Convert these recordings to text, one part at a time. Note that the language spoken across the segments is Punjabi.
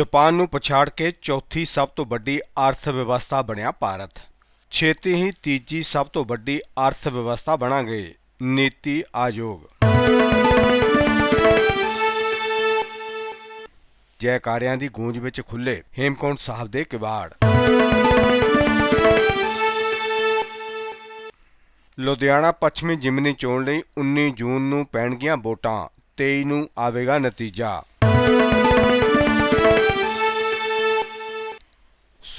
ਜਾਪਾਨ ਨੂੰ ਪਛਾੜ ਕੇ ਚੌਥੀ ਸਭ ਤੋਂ ਵੱਡੀ ਅਰਥ ਵਿਵਸਥਾ ਬਣਿਆ ਭਾਰਤ। ਛੇਤੀ ਹੀ ਤੀਜੀ ਸਭ ਤੋਂ ਵੱਡੀ ਅਰਥ ਵਿਵਸਥਾ ਬਣਾਂਗੇ। ਨੀਤੀ ਆਯੋਗ। ਜੈਕਾਰਿਆਂ ਦੀ ਗੂੰਜ ਵਿੱਚ ਖੁੱਲੇ ਹੇਮਕੁੰਟ ਸਾਹਿਬ ਦੇ ਕਿਵਾੜ। ਲੁਧਿਆਣਾ ਪੱਛਮੀ ਜਿਮਨੀ ਚੋਣ ਲਈ 19 ਜੂਨ ਨੂੰ ਪੈਣਗੀਆਂ ਵੋਟਾਂ। 23 ਨੂੰ ਆਵੇਗਾ ਨਤੀਜਾ।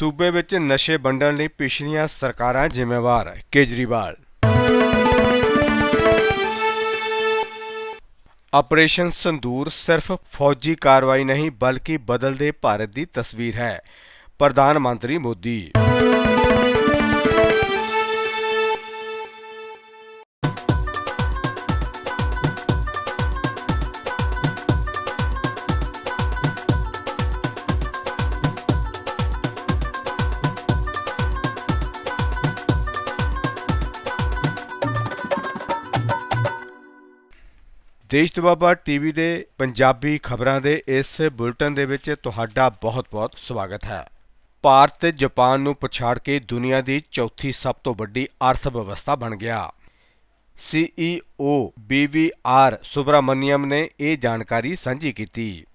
ਸੂਬੇ ਵਿੱਚ ਨਸ਼ੇ ਵੰਡਣ ਲਈ ਪਿਛਲੀਆਂ ਸਰਕਾਰਾਂ ਜ਼ਿੰਮੇਵਾਰ ਕੇਜਰੀਵਾਲ। ਆਪਰੇਸ਼ਨ ਸੰਦੂਰ ਸਿਰਫ ਫੌਜੀ ਕਾਰਵਾਈ ਨਹੀਂ, ਬਲਕਿ ਬਦਲਦੇ ਭਾਰਤ ਦੀ ਤਸਵੀਰ ਹੈ। ਪ੍ਰਧਾਨ ਮੰਤਰੀ ਮੋਦੀ। ਦੇਸ਼ ਦਵਾਬਾ ਟੀਵੀ ਦੇ ਪੰਜਾਬੀ ਖਬਰਾਂ ਦੇ ਇਸ ਬੁਲਟਨ ਦੇ ਵਿੱਚ ਤੁਹਾਡਾ ਬਹੁਤ-ਬਹੁਤ ਸਵਾਗਤ ਹੈ। ਭਾਰਤ ਤੇ ਜਾਪਾਨ ਨੂੰ ਪਛਾੜ ਕੇ ਦੁਨੀਆ ਦੀ ਚੌਥੀ ਸਭ ਤੋਂ ਵੱਡੀ ਅਰਥ ਵਿਵਸਥਾ ਬਣ ਗਿਆ। ਸੀਈਓ ਬੀਵੀਆਰ ਸੁਬਰਾਮਨੀਅਮ ਨੇ ਇਹ ਜਾਣਕਾਰੀ ਸਾਂਝੀ ਕੀਤੀ।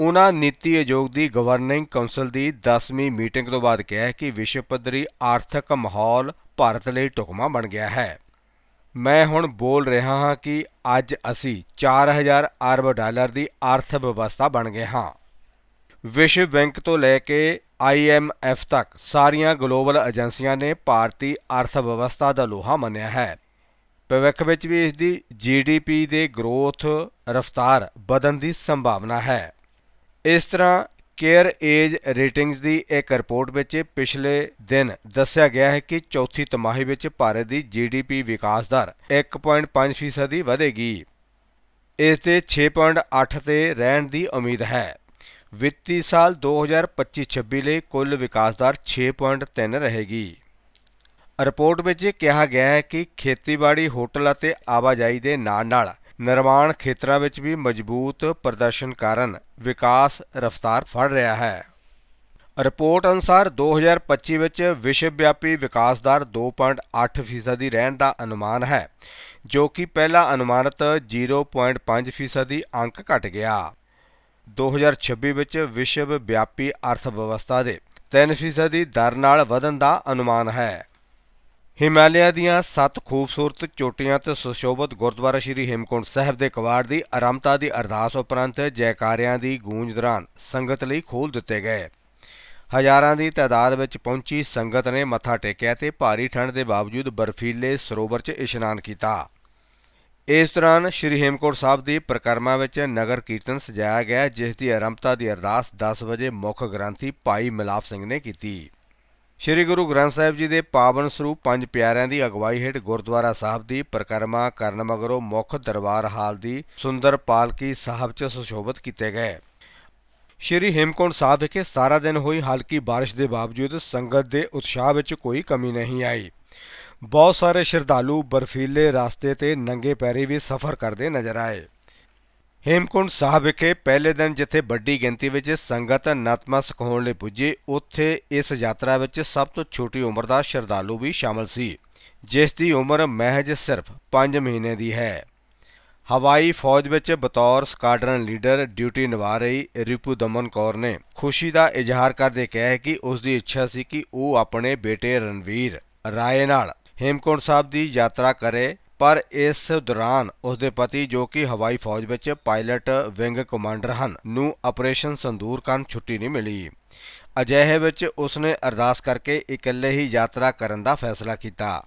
ਉਹਨਾਂ ਨੀਤੀ ਆਯੋਗ ਦੀ ਗਵਰਨਿੰਗ ਕੌਂਸਲ ਦੀ 10ਵੀਂ ਮੀਟਿੰਗ ਤੋਂ ਬਾਅਦ ਕਿਹਾ ਕਿ ਵਿਸ਼ਵ ਪੱਧਰੀ ਆਰਥਿਕ ਮਾਹੌਲ ਭਾਰਤ ਲਈ ਢੁਕਵਾਂ ਬਣ ਗਿਆ ਹੈ। ਮੈਂ ਹੁਣ ਬੋਲ ਰਿਹਾ ਹਾਂ ਕਿ ਅੱਜ ਅਸੀਂ 4000 ਅਰਬ ਡਾਲਰ ਦੀ ਅਰਥ ਵਿਵਸਥਾ ਬਣ ਗਏ ਹਾਂ। ਵਿਸ਼ਵ ਬੈਂਕ ਤੋਂ ਲੈ ਕੇ IMF ਤੱਕ ਸਾਰੀਆਂ ਗਲੋਬਲ ਏਜੰਸੀਆਂ ਨੇ ਭਾਰਤੀ ਅਰਥ ਵਿਵਸਥਾ ਦਾ ਲੋਹਾ ਮੰਨਿਆ ਹੈ। ਭਵਿੱਖ ਵਿੱਚ ਵੀ ਇਸ ਦੀ GDP ਦੇ ਗਰੋਥ ਰਫ਼ਤਾਰ ਵਧਣ ਦੀ ਸੰਭਾਵਨਾ ਹੈ। ਇਸ ਤਰ੍ਹਾਂ ਕੇਅਰ ਏਜ ਰੇਟਿੰਗਸ ਦੀ ਇੱਕ ਰਿਪੋਰਟ ਵਿੱਚ ਪਿਛਲੇ ਦਿਨ ਦੱਸਿਆ ਗਿਆ ਹੈ ਕਿ ਚੌਥੀ ਤਿਮਾਹੀ ਵਿੱਚ ਭਾਰਤ ਦੀ ਜੀਡੀਪੀ ਵਿਕਾਸ ਦਰ 1.5% ਦੀ ਵਧੇਗੀ। ਇਸ ਤੇ 6.8 ਤੇ ਰਹਿਣ ਦੀ ਉਮੀਦ ਹੈ। ਵਿੱਤੀ ਸਾਲ 2025-26 ਲਈ ਕੁੱਲ ਵਿਕਾਸ ਦਰ 6.3 ਰਹੇਗੀ। ਰਿਪੋਰਟ ਵਿੱਚ ਕਿਹਾ ਗਿਆ ਹੈ ਕਿ ਖੇਤੀਬਾੜੀ, ਹੋਟਲ ਅਤੇ ਆਵਾਜਾਈ ਦੇ ਨਾਲ-ਨਾਲ ਨਿਰਮਾਣ ਖੇਤਰਾਂ ਵਿੱਚ ਵੀ ਮਜ਼ਬੂਤ ਪ੍ਰਦਰਸ਼ਨ ਕਾਰਨ ਵਿਕਾਸ ਰਫ਼ਤਾਰ ਫੜ ਰਿਹਾ ਹੈ। ਰਿਪੋਰਟ ਅਨੁਸਾਰ 2025 ਵਿੱਚ ਵਿਸ਼ਵ ਵਿਆਪੀ ਵਿਕਾਸ ਦਰ 2.8% ਦੀ ਰਹਿਣ ਦਾ ਅਨੁਮਾਨ ਹੈ, ਜੋ ਕਿ ਪਹਿਲਾ ਅਨੁਮਾਨਿਤ 0.5% ਦੀ ਅੰਕ ਘਟ ਗਿਆ। 2026 ਵਿੱਚ ਵਿਸ਼ਵ ਵਿਆਪੀ ਅਰਥ ਵਿਵਸਥਾ ਦੇ 3% ਦੀ ਦਰ ਨਾਲ ਵਧਣ ਦਾ ਅਨੁਮਾਨ ਹੈ। ਹਿਮਾਲਿਆ ਦੀਆਂ ਸੱਤ ਖੂਬਸੂਰਤ ਚੋਟੀਆਂ ਤੇ ਸੁਸ਼ੋਭਿਤ ਗੁਰਦੁਆਰਾ ਸ੍ਰੀ ਹੇਮਕੁੰਟ ਸਾਹਿਬ ਦੇ ਕਵਾੜ ਦੀ ਆਰੰਭਤਾ ਦੀ ਅਰਦਾਸ ਉਪਰੰਤ ਜੈਕਾਰਿਆਂ ਦੀ ਗੂੰਜ ਦੌਰਾਨ ਸੰਗਤ ਲਈ ਖੋਲ ਦਿੱਤੇ ਗਏ। ਹਜ਼ਾਰਾਂ ਦੀ ਤਾਦਾਦ ਵਿੱਚ ਪਹੁੰਚੀ ਸੰਗਤ ਨੇ ਮੱਥਾ ਟੇਕਿਆ ਤੇ ਭਾਰੀ ਠੰਡ ਦੇ ਬਾਵਜੂਦ ਬਰਫੀਲੇ ਸਰੋਵਰ 'ਚ ਇਸ਼ਨਾਨ ਕੀਤਾ। ਇਸ ਦੌਰਾਨ ਸ੍ਰੀ ਹੇਮਕੁੰਟ ਸਾਹਿਬ ਦੀ ਪ੍ਰਕਰਮਾ ਵਿੱਚ ਨਗਰ ਕੀਰਤਨ ਸਜਾਇਆ ਗਿਆ, ਜਿਸ ਦੀ ਆਰੰਭਤਾ ਦੀ ਅਰਦਾਸ 10 ਵਜੇ ਮੁੱਖ ਗ੍ਰੰਥੀ ਭਾਈ ਮਿਲਾਪ ਸਿੰਘ ਨੇ ਕੀਤੀ। ਸ੍ਰੀ ਗੁਰੂ ਗ੍ਰੰਥ ਸਾਹਿਬ ਜੀ ਦੇ ਪਾਵਨ ਸਰੂਪ ਪੰਜ ਪਿਆਰਿਆਂ ਦੀ ਅਗਵਾਈ ਹੇਠ ਗੁਰਦੁਆਰਾ ਸਾਹਿਬ ਦੀ ਪ੍ਰਕਰਮਾ ਕਰਨ ਮਗਰੋਂ ਮੁੱਖ ਦਰਬਾਰ ਹਾਲ ਦੀ ਸੁੰਦਰ ਪਾਲਕੀ ਸਾਹਿਬ 'ਚ ਸੁਸ਼ੋਭਿਤ ਕੀਤੇ ਗਏ। ਸ਼੍ਰੀ ਹੇਮਕੁੰਟ ਸਾਹਿਬ ਵਿਖੇ ਸਾਰਾ ਦਿਨ ਹੋਈ ਹਲਕੀ ਬਾਰਿਸ਼ ਦੇ ਬਾਵਜੂਦ ਸੰਗਤ ਦੇ ਉਤਸ਼ਾਹ ਵਿੱਚ ਕੋਈ ਕਮੀ ਨਹੀਂ ਆਈ। ਬਹੁਤ ਸਾਰੇ ਸ਼ਰਧਾਲੂ ਬਰਫੀਲੇ ਰਸਤੇ ਤੇ ਨੰਗੇ ਪੈਰੀ ਵੀ ਸਫ਼ਰ ਕਰਦੇ ਨਜ਼ਰ ਆਏ। ਹੇਮਕੁੰਟ ਸਾਹਿਬ ਵਿਖੇ ਪਹਿਲੇ ਦਿਨ ਜਿੱਥੇ ਵੱਡੀ ਗਿਣਤੀ ਵਿੱਚ ਸੰਗਤ ਨਤਮਸਤਕ ਹੋਣ ਲਈ ਪੁੱਜੀ, ਉੱਥੇ ਇਸ ਯਾਤਰਾ ਵਿੱਚ ਸਭ ਤੋਂ ਛੋਟੀ ਉਮਰ ਦਾ ਸ਼ਰਧਾਲੂ ਵੀ ਸ਼ਾਮਲ ਸੀ, ਜਿਸ ਦੀ ਉਮਰ ਮਹਿਜ ਸਿਰਫ 5 ਮਹੀਨੇ ਦੀ ਹੈ। ਹਵਾਈ ਫੌਜ ਵਿੱਚ ਬਤੌਰ ਸਕਾਡਰਨ ਲੀਡਰ ਡਿਊਟੀ ਨਿਭਾ ਰਹੀ ਰਿਪੂ ਦਮਨ ਕੌਰ ਨੇ ਖੁਸ਼ੀ ਦਾ ਇਜ਼ਹਾਰ ਕਰਦੇ ਕਿਹਾ ਕਿ ਉਸ ਦੀ ਇੱਛਾ ਸੀ ਕਿ ਉਹ ਆਪਣੇ ਬੇਟੇ ਰਣਵੀਰ ਰਾਏ ਨਾਲ ਹੇਮਕੁੰਟ ਸਾਹਿਬ ਦੀ ਯਾਤਰਾ ਕਰੇ ਪਰ ਇਸ ਦੌਰਾਨ ਉਸ ਦੇ ਪਤੀ ਜੋ ਕਿ ਹਵਾਈ ਫੌਜ ਵਿੱਚ ਪਾਇਲਟ ਵਿੰਗ ਕਮਾਂਡਰ ਹਨ ਨੂੰ ਆਪਰੇਸ਼ਨ ਸੰਦੂਰ ਕਾਰਨ ਛੁੱਟੀ ਨਹੀਂ ਮਿਲੀ। ਅਜਿਹੇ ਵਿੱਚ ਉਸਨੇ ਅਰਦਾਸ ਕਰਕੇ ਇਕੱਲੇ ਹੀ ਯਾਤਰਾ ਕਰਨ ਦਾ ਫੈਸਲਾ ਕੀਤਾ।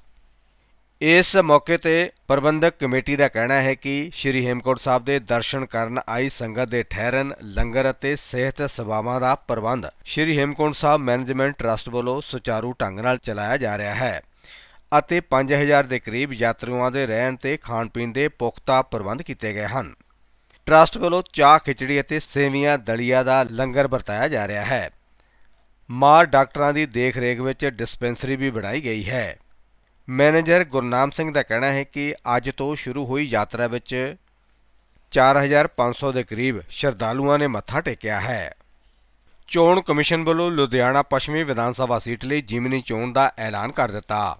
ਇਸ ਮੌਕੇ ਤੇ ਪ੍ਰਬੰਧਕ ਕਮੇਟੀ ਦਾ ਕਹਿਣਾ ਹੈ ਕਿ ਸ਼੍ਰੀ ਹੇਮਕੋਟ ਸਾਹਿਬ ਦੇ ਦਰਸ਼ਨ ਕਰਨ ਆਈ ਸੰਗਤ ਦੇ ਠਹਿਰਨ, ਲੰਗਰ ਅਤੇ ਸਿਹਤ ਸੇਵਾਵਾਂ ਦਾ ਪ੍ਰਬੰਧ ਸ਼੍ਰੀ ਹੇਮਕੋਟ ਸਾਹਿਬ ਮੈਨੇਜਮੈਂਟ ਟਰਸਟ ਵੱਲੋਂ ਸੁਚਾਰੂ ਢੰਗ ਨਾਲ ਚਲਾਇਆ ਜਾ ਰਿਹਾ ਹੈ। ਅਤੇ 5000 ਦੇ ਕਰੀਬ ਯਾਤਰੂਆਂ ਦੇ ਰਹਿਣ ਤੇ ਖਾਣ ਪੀਣ ਦੇ ਪੁਖਤਾ ਪ੍ਰਬੰਧ ਕੀਤੇ ਗਏ ਹਨ। ਟਰਸਟ ਵੱਲੋਂ ਚਾਹ ਖਿਚੜੀ ਅਤੇ ਸੇਵੀਆਂ ਦਲੀਆ ਦਾ ਲੰਗਰ ਵਰਤਾਇਆ ਜਾ ਰਿਹਾ ਹੈ। ਮਾਰ ਡਾਕਟਰਾਂ ਦੀ ਦੇਖ-ਰੇਖ ਵਿੱਚ ਡਿਸਪੈਂਸਰੀ ਵੀ ਬਣਾਈ ਗਈ ਹੈ। ਮੈਨੇਜਰ ਗੁਰਨਾਮ ਸਿੰਘ ਦਾ ਕਹਿਣਾ ਹੈ ਕਿ ਅੱਜ ਤੋਂ ਸ਼ੁਰੂ ਹੋਈ ਯਾਤਰਾ ਵਿੱਚ 4500 ਦੇ ਕਰੀਬ ਸ਼ਰਧਾਲੂਆਂ ਨੇ ਮੱਥਾ ਟੇਕਿਆ ਹੈ। ਚੋਣ ਕਮਿਸ਼ਨ ਵੱਲੋਂ ਲੁਧਿਆਣਾ ਪੱਛਮੀ ਵਿਧਾਨ ਸਭਾ ਸੀਟ ਲਈ ਜਿਮਨੀ ਚੋਣ ਦਾ ਐਲਾਨ ਕਰ ਦਿੱਤਾ।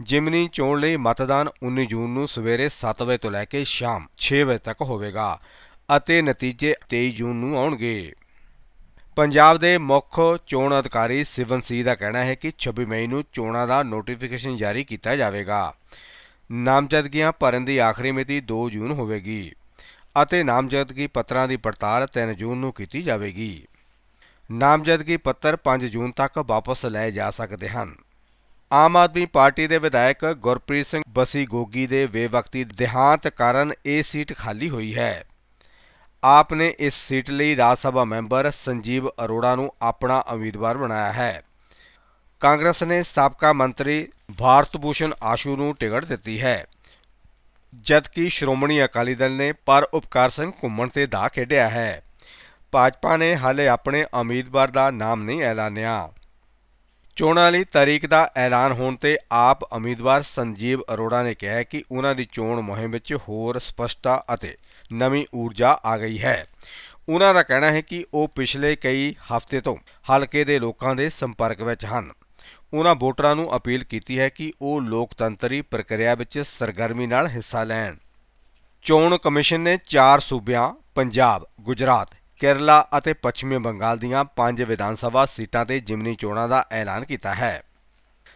ਜਿਮਨੀ ਚੋਣ ਲਈ ਮਤਦਾਨ 19 ਜੂਨ ਨੂੰ ਸਵੇਰੇ 7 ਵਜੇ ਤੋਂ ਲੈ ਕੇ ਸ਼ਾਮ 6 ਵਜੇ ਤੱਕ ਹੋਵੇਗਾ ਅਤੇ ਨਤੀਜੇ 23 ਜੂਨ ਨੂੰ ਆਉਣਗੇ। ਪੰਜਾਬ ਦੇ ਮੁੱਖ ਚੋਣ ਅਧਿਕਾਰੀ ਸਿਵਨ ਸੀ ਦਾ ਕਹਿਣਾ ਹੈ ਕਿ 26 ਮਈ ਨੂੰ ਚੋਣਾਂ ਦਾ ਨੋਟੀਫਿਕੇਸ਼ਨ ਜਾਰੀ ਕੀਤਾ ਜਾਵੇਗਾ। ਨਾਮਜ਼ਦਗੀਆਂ ਭਰਨ ਦੀ ਆਖਰੀ ਮਿਤੀ 2 ਜੂਨ ਹੋਵੇਗੀ ਅਤੇ ਨਾਮਜ਼ਦਗੀ ਪੱਤਰਾਂ ਦੀ ਪੜਤਾਲ 3 ਜੂਨ ਨੂੰ ਕੀਤੀ ਜਾਵੇਗੀ। ਨਾਮਜ਼ਦਗੀ ਪੱਤਰ 5 ਜੂਨ ਤੱਕ ਵਾਪਸ ਲਏ ਜਾ ਸਕਦੇ ਹਨ। ਆਮ ਆਦਮੀ ਪਾਰਟੀ ਦੇ ਵਿਧਾਇਕ ਗੁਰਪ੍ਰੀਤ ਸਿੰਘ ਬਸੀ ਗੋਗੀ ਦੇ ਬੇਵਕਤੀ ਦੇਹਾਂਤ ਕਾਰਨ ਇਹ ਸੀਟ ਖਾਲੀ ਹੋਈ ਹੈ। ਆਪ ਨੇ ਇਸ ਸੀਟ ਲਈ ਰਾਜ ਸਭਾ ਮੈਂਬਰ ਸੰਜੀਵ ਅਰੋੜਾ ਨੂੰ ਆਪਣਾ ਉਮੀਦਵਾਰ ਬਣਾਇਆ ਹੈ। ਕਾਂਗਰਸ ਨੇ ਸਾਬਕਾ ਮੰਤਰੀ ਭਾਰਤ ਭੂਸ਼ਣ ਆਸ਼ੂ ਨੂੰ ਟਿਕਟ ਦਿੱਤੀ ਹੈ। ਜਦਕਿ ਸ਼੍ਰੋਮਣੀ ਅਕਾਲੀ ਦਲ ਨੇ ਪਰ ਉਪਕਾਰ ਸਿੰਘ ਘੁੰਮਣ ਤੇ ਦਾ ਖੇਡਿਆ ਹੈ। ਭਾਜਪਾ ਨੇ ਹਾਲੇ ਆਪਣੇ ਉਮੀਦਵਾਰ ਦਾ ਨਾਮ ਨਹੀਂ ਐਲਾਨਿਆ। ਚੋਣਾਂ ਲਈ ਤਾਰੀਖ ਦਾ ਐਲਾਨ ਹੋਣ ਤੇ ਆਪ ਉਮੀਦਵਾਰ ਸੰਜੀਵ ਅਰੋੜਾ ਨੇ ਕਿਹਾ ਕਿ ਉਹਨਾਂ ਦੀ ਚੋਣ ਮੁਹਿੰਮ ਵਿੱਚ ਹੋਰ ਸਪਸ਼ਟਤਾ ਅਤੇ ਨਵੀਂ ਊਰਜਾ ਆ ਗਈ ਹੈ। ਉਹਨਾਂ ਦਾ ਕਹਿਣਾ ਹੈ ਕਿ ਉਹ ਪਿਛਲੇ ਕਈ ਹਫ਼ਤੇ ਤੋਂ ਹਲਕੇ ਦੇ ਲੋਕਾਂ ਦੇ ਸੰਪਰਕ ਵਿੱਚ ਹਨ। ਉਹਨਾਂ ਵੋਟਰਾਂ ਨੂੰ ਅਪੀਲ ਕੀਤੀ ਹੈ ਕਿ ਉਹ ਲੋਕਤੰਤਰੀ ਪ੍ਰਕਿਰਿਆ ਵਿੱਚ ਸਰਗਰਮੀ ਨਾਲ ਹਿੱਸਾ ਲੈਣ। ਚੋਣ ਕਮਿਸ਼ਨ ਨੇ ਚਾਰ ਸੂਬਿਆਂ, ਪੰਜਾਬ, ਗੁਜਰਾਤ ਕੇਰਲਾ ਅਤੇ ਪੱਛਮੀ ਬੰਗਾਲ ਦੀਆਂ ਪੰਜ ਵਿਧਾਨ ਸਭਾ ਸੀਟਾਂ ਤੇ ਜਿਮਨੀ ਚੋਣਾਂ ਦਾ ਐਲਾਨ ਕੀਤਾ ਹੈ।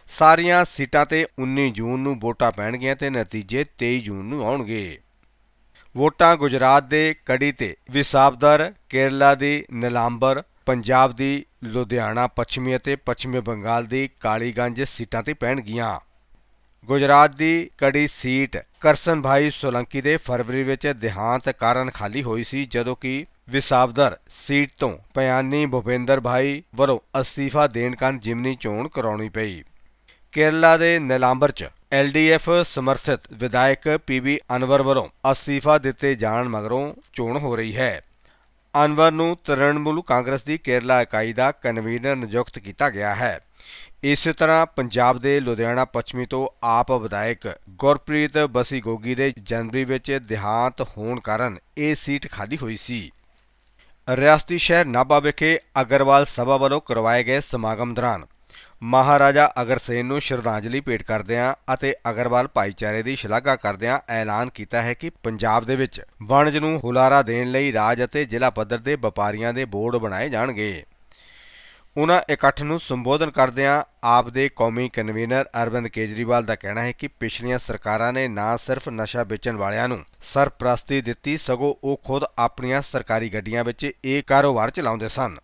ਸਾਰੀਆਂ ਸੀਟਾਂ ਤੇ 19 ਜੂਨ ਨੂੰ ਵੋਟਾਂ ਪੈਣਗੀਆਂ ਤੇ ਨਤੀਜੇ 23 ਜੂਨ ਨੂੰ ਆਉਣਗੇ। ਵੋਟਾਂ ਗੁਜਰਾਤ ਦੇ ਕੜੀ ਤੇ ਵਿਸਾਬਦਰ ਕੇਰਲਾ ਦੀ ਨਿਲਾਂਬਰ, ਪੰਜਾਬ ਦੀ ਲੁਧਿਆਣਾ ਪੱਛਮੀ ਅਤੇ ਪੱਛਮੀ ਬੰਗਾਲ ਦੀ ਕਾਲੀਗੰਜ ਸੀਟਾਂ ਤੇ ਪੈਣਗੀਆਂ। ਗੁਜਰਾਤ ਦੀ ਕੜੀ ਸੀਟ ਕਰਸਨ ਭਾਈ ਸੋਲੰਕੀ ਦੇ ਫਰਵਰੀ ਵਿੱਚ ਦੇਹਾਂਤ ਕਾਰਨ ਖਾਲੀ ਹੋਈ ਸੀ ਜਦੋਂ ਕਿ ਵਿਸਾਬਦਰ ਸੀਟ ਤੋਂ ਪਿਆਨੀ ਭੁਪਿੰਦਰ ਭਾਈ ਵੱਲੋਂ ਅਸਤੀਫਾ ਦੇਣ ਕਾਰਨ ਜਿਮਨੀ ਚੋਣ ਕਰਾਉਣੀ ਪਈ। ਕੇਰਲਾ ਦੇ ਨਿਲਾਂਬਰ 'ਚ ਐਲਡੀਐਫ ਸਮਰਥਿਤ ਵਿਧਾਇਕ ਪੀਬੀ ਅਨਵਰ ਵੱਲੋਂ ਅਸਤੀਫਾ ਦਿੱਤੇ ਜਾਣ ਮਗਰੋਂ ਚੋਣ ਹੋ ਰਹੀ ਹੈ। ਅਨਵਰ ਨੂੰ ਤ੍ਰਿਣਮੂਲ ਕਾਂਗਰਸ ਦੀ ਕੇਰਲਾ ਇਕਾਈ ਦਾ ਕਨਵੀਨਰ ਨਿਯੁਕਤ ਕੀਤਾ ਗਿਆ ਹੈ। ਇਸੇ ਤਰ੍ਹਾਂ ਪੰਜਾਬ ਦੇ ਲੁਧਿਆਣਾ ਪੱਛਮੀ ਤੋਂ ਆਪ ਵਿਧਾਇਕ ਗੁਰਪ੍ਰੀਤ ਬਸੀ ਗੋਗੀ ਦੇ ਜਨਵਰੀ ਵਿੱਚ ਦੇਹਾਂਤ ਹੋਣ ਕਾਰਨ ਇਹ ਸੀਟ ਖਾਲੀ ਹੋਈ ਸੀ। ਰਿਆਸਤੀ ਸ਼ਹਿਰ ਨਾਭਾ ਵਿਖੇ ਅਗਰਵਾਲ ਸਭਾ ਵੱਲੋਂ ਕਰਵਾਏ ਗਏ ਸਮਾਗਮ ਦੌਰਾਨ ਮਹਾਰਾਜਾ ਅਗਰਸੇਨ ਨੂੰ ਸ਼ਰਧਾਂਜਲੀ ਭੇਟ ਕਰਦਿਆਂ ਅਤੇ ਅਗਰਵਾਲ ਭਾਈਚਾਰੇ ਦੀ ਸ਼ਲਾਘਾ ਕਰਦਿਆਂ ਐਲਾਨ ਕੀਤਾ ਹੈ ਕਿ ਪੰਜਾਬ ਦੇ ਵਿੱਚ ਵਣਜ ਨੂੰ ਹੁਲਾਰਾ ਦੇਣ ਲਈ ਰਾਜ ਅਤੇ ਜ਼ਿਲ੍ਹਾ ਪੱਧਰ ਦੇ ਵਪਾਰੀਆਂ ਦੇ ਬੋਰਡ ਬਣਾਏ ਜਾਣਗੇ। ਉਹਨਾਂ ਇਕੱਠ ਨੂੰ ਸੰਬੋਧਨ ਕਰਦਿਆਂ ਆਪ ਦੇ ਕੌਮੀ ਕਨਵੀਨਰ ਅਰਵਿੰਦ ਕੇਜਰੀਵਾਲ ਦਾ ਕਹਿਣਾ ਹੈ ਕਿ ਪਿਛਲੀਆਂ ਸਰਕਾਰਾਂ ਨੇ ਨਾ ਸਿਰਫ ਨਸ਼ਾ ਵੇਚਣ ਵਾਲਿਆਂ ਨੂੰ ਸਰਪ੍ਰਸਤੀ ਦਿੱਤੀ, ਸਗੋਂ ਉਹ ਖੁਦ ਆਪਣੀਆਂ ਸਰਕਾਰੀ ਗੱਡੀਆਂ ਵਿੱਚ ਇਹ ਕਾਰੋਬਾਰ ਚਲਾਉਂਦੇ ਸਨ।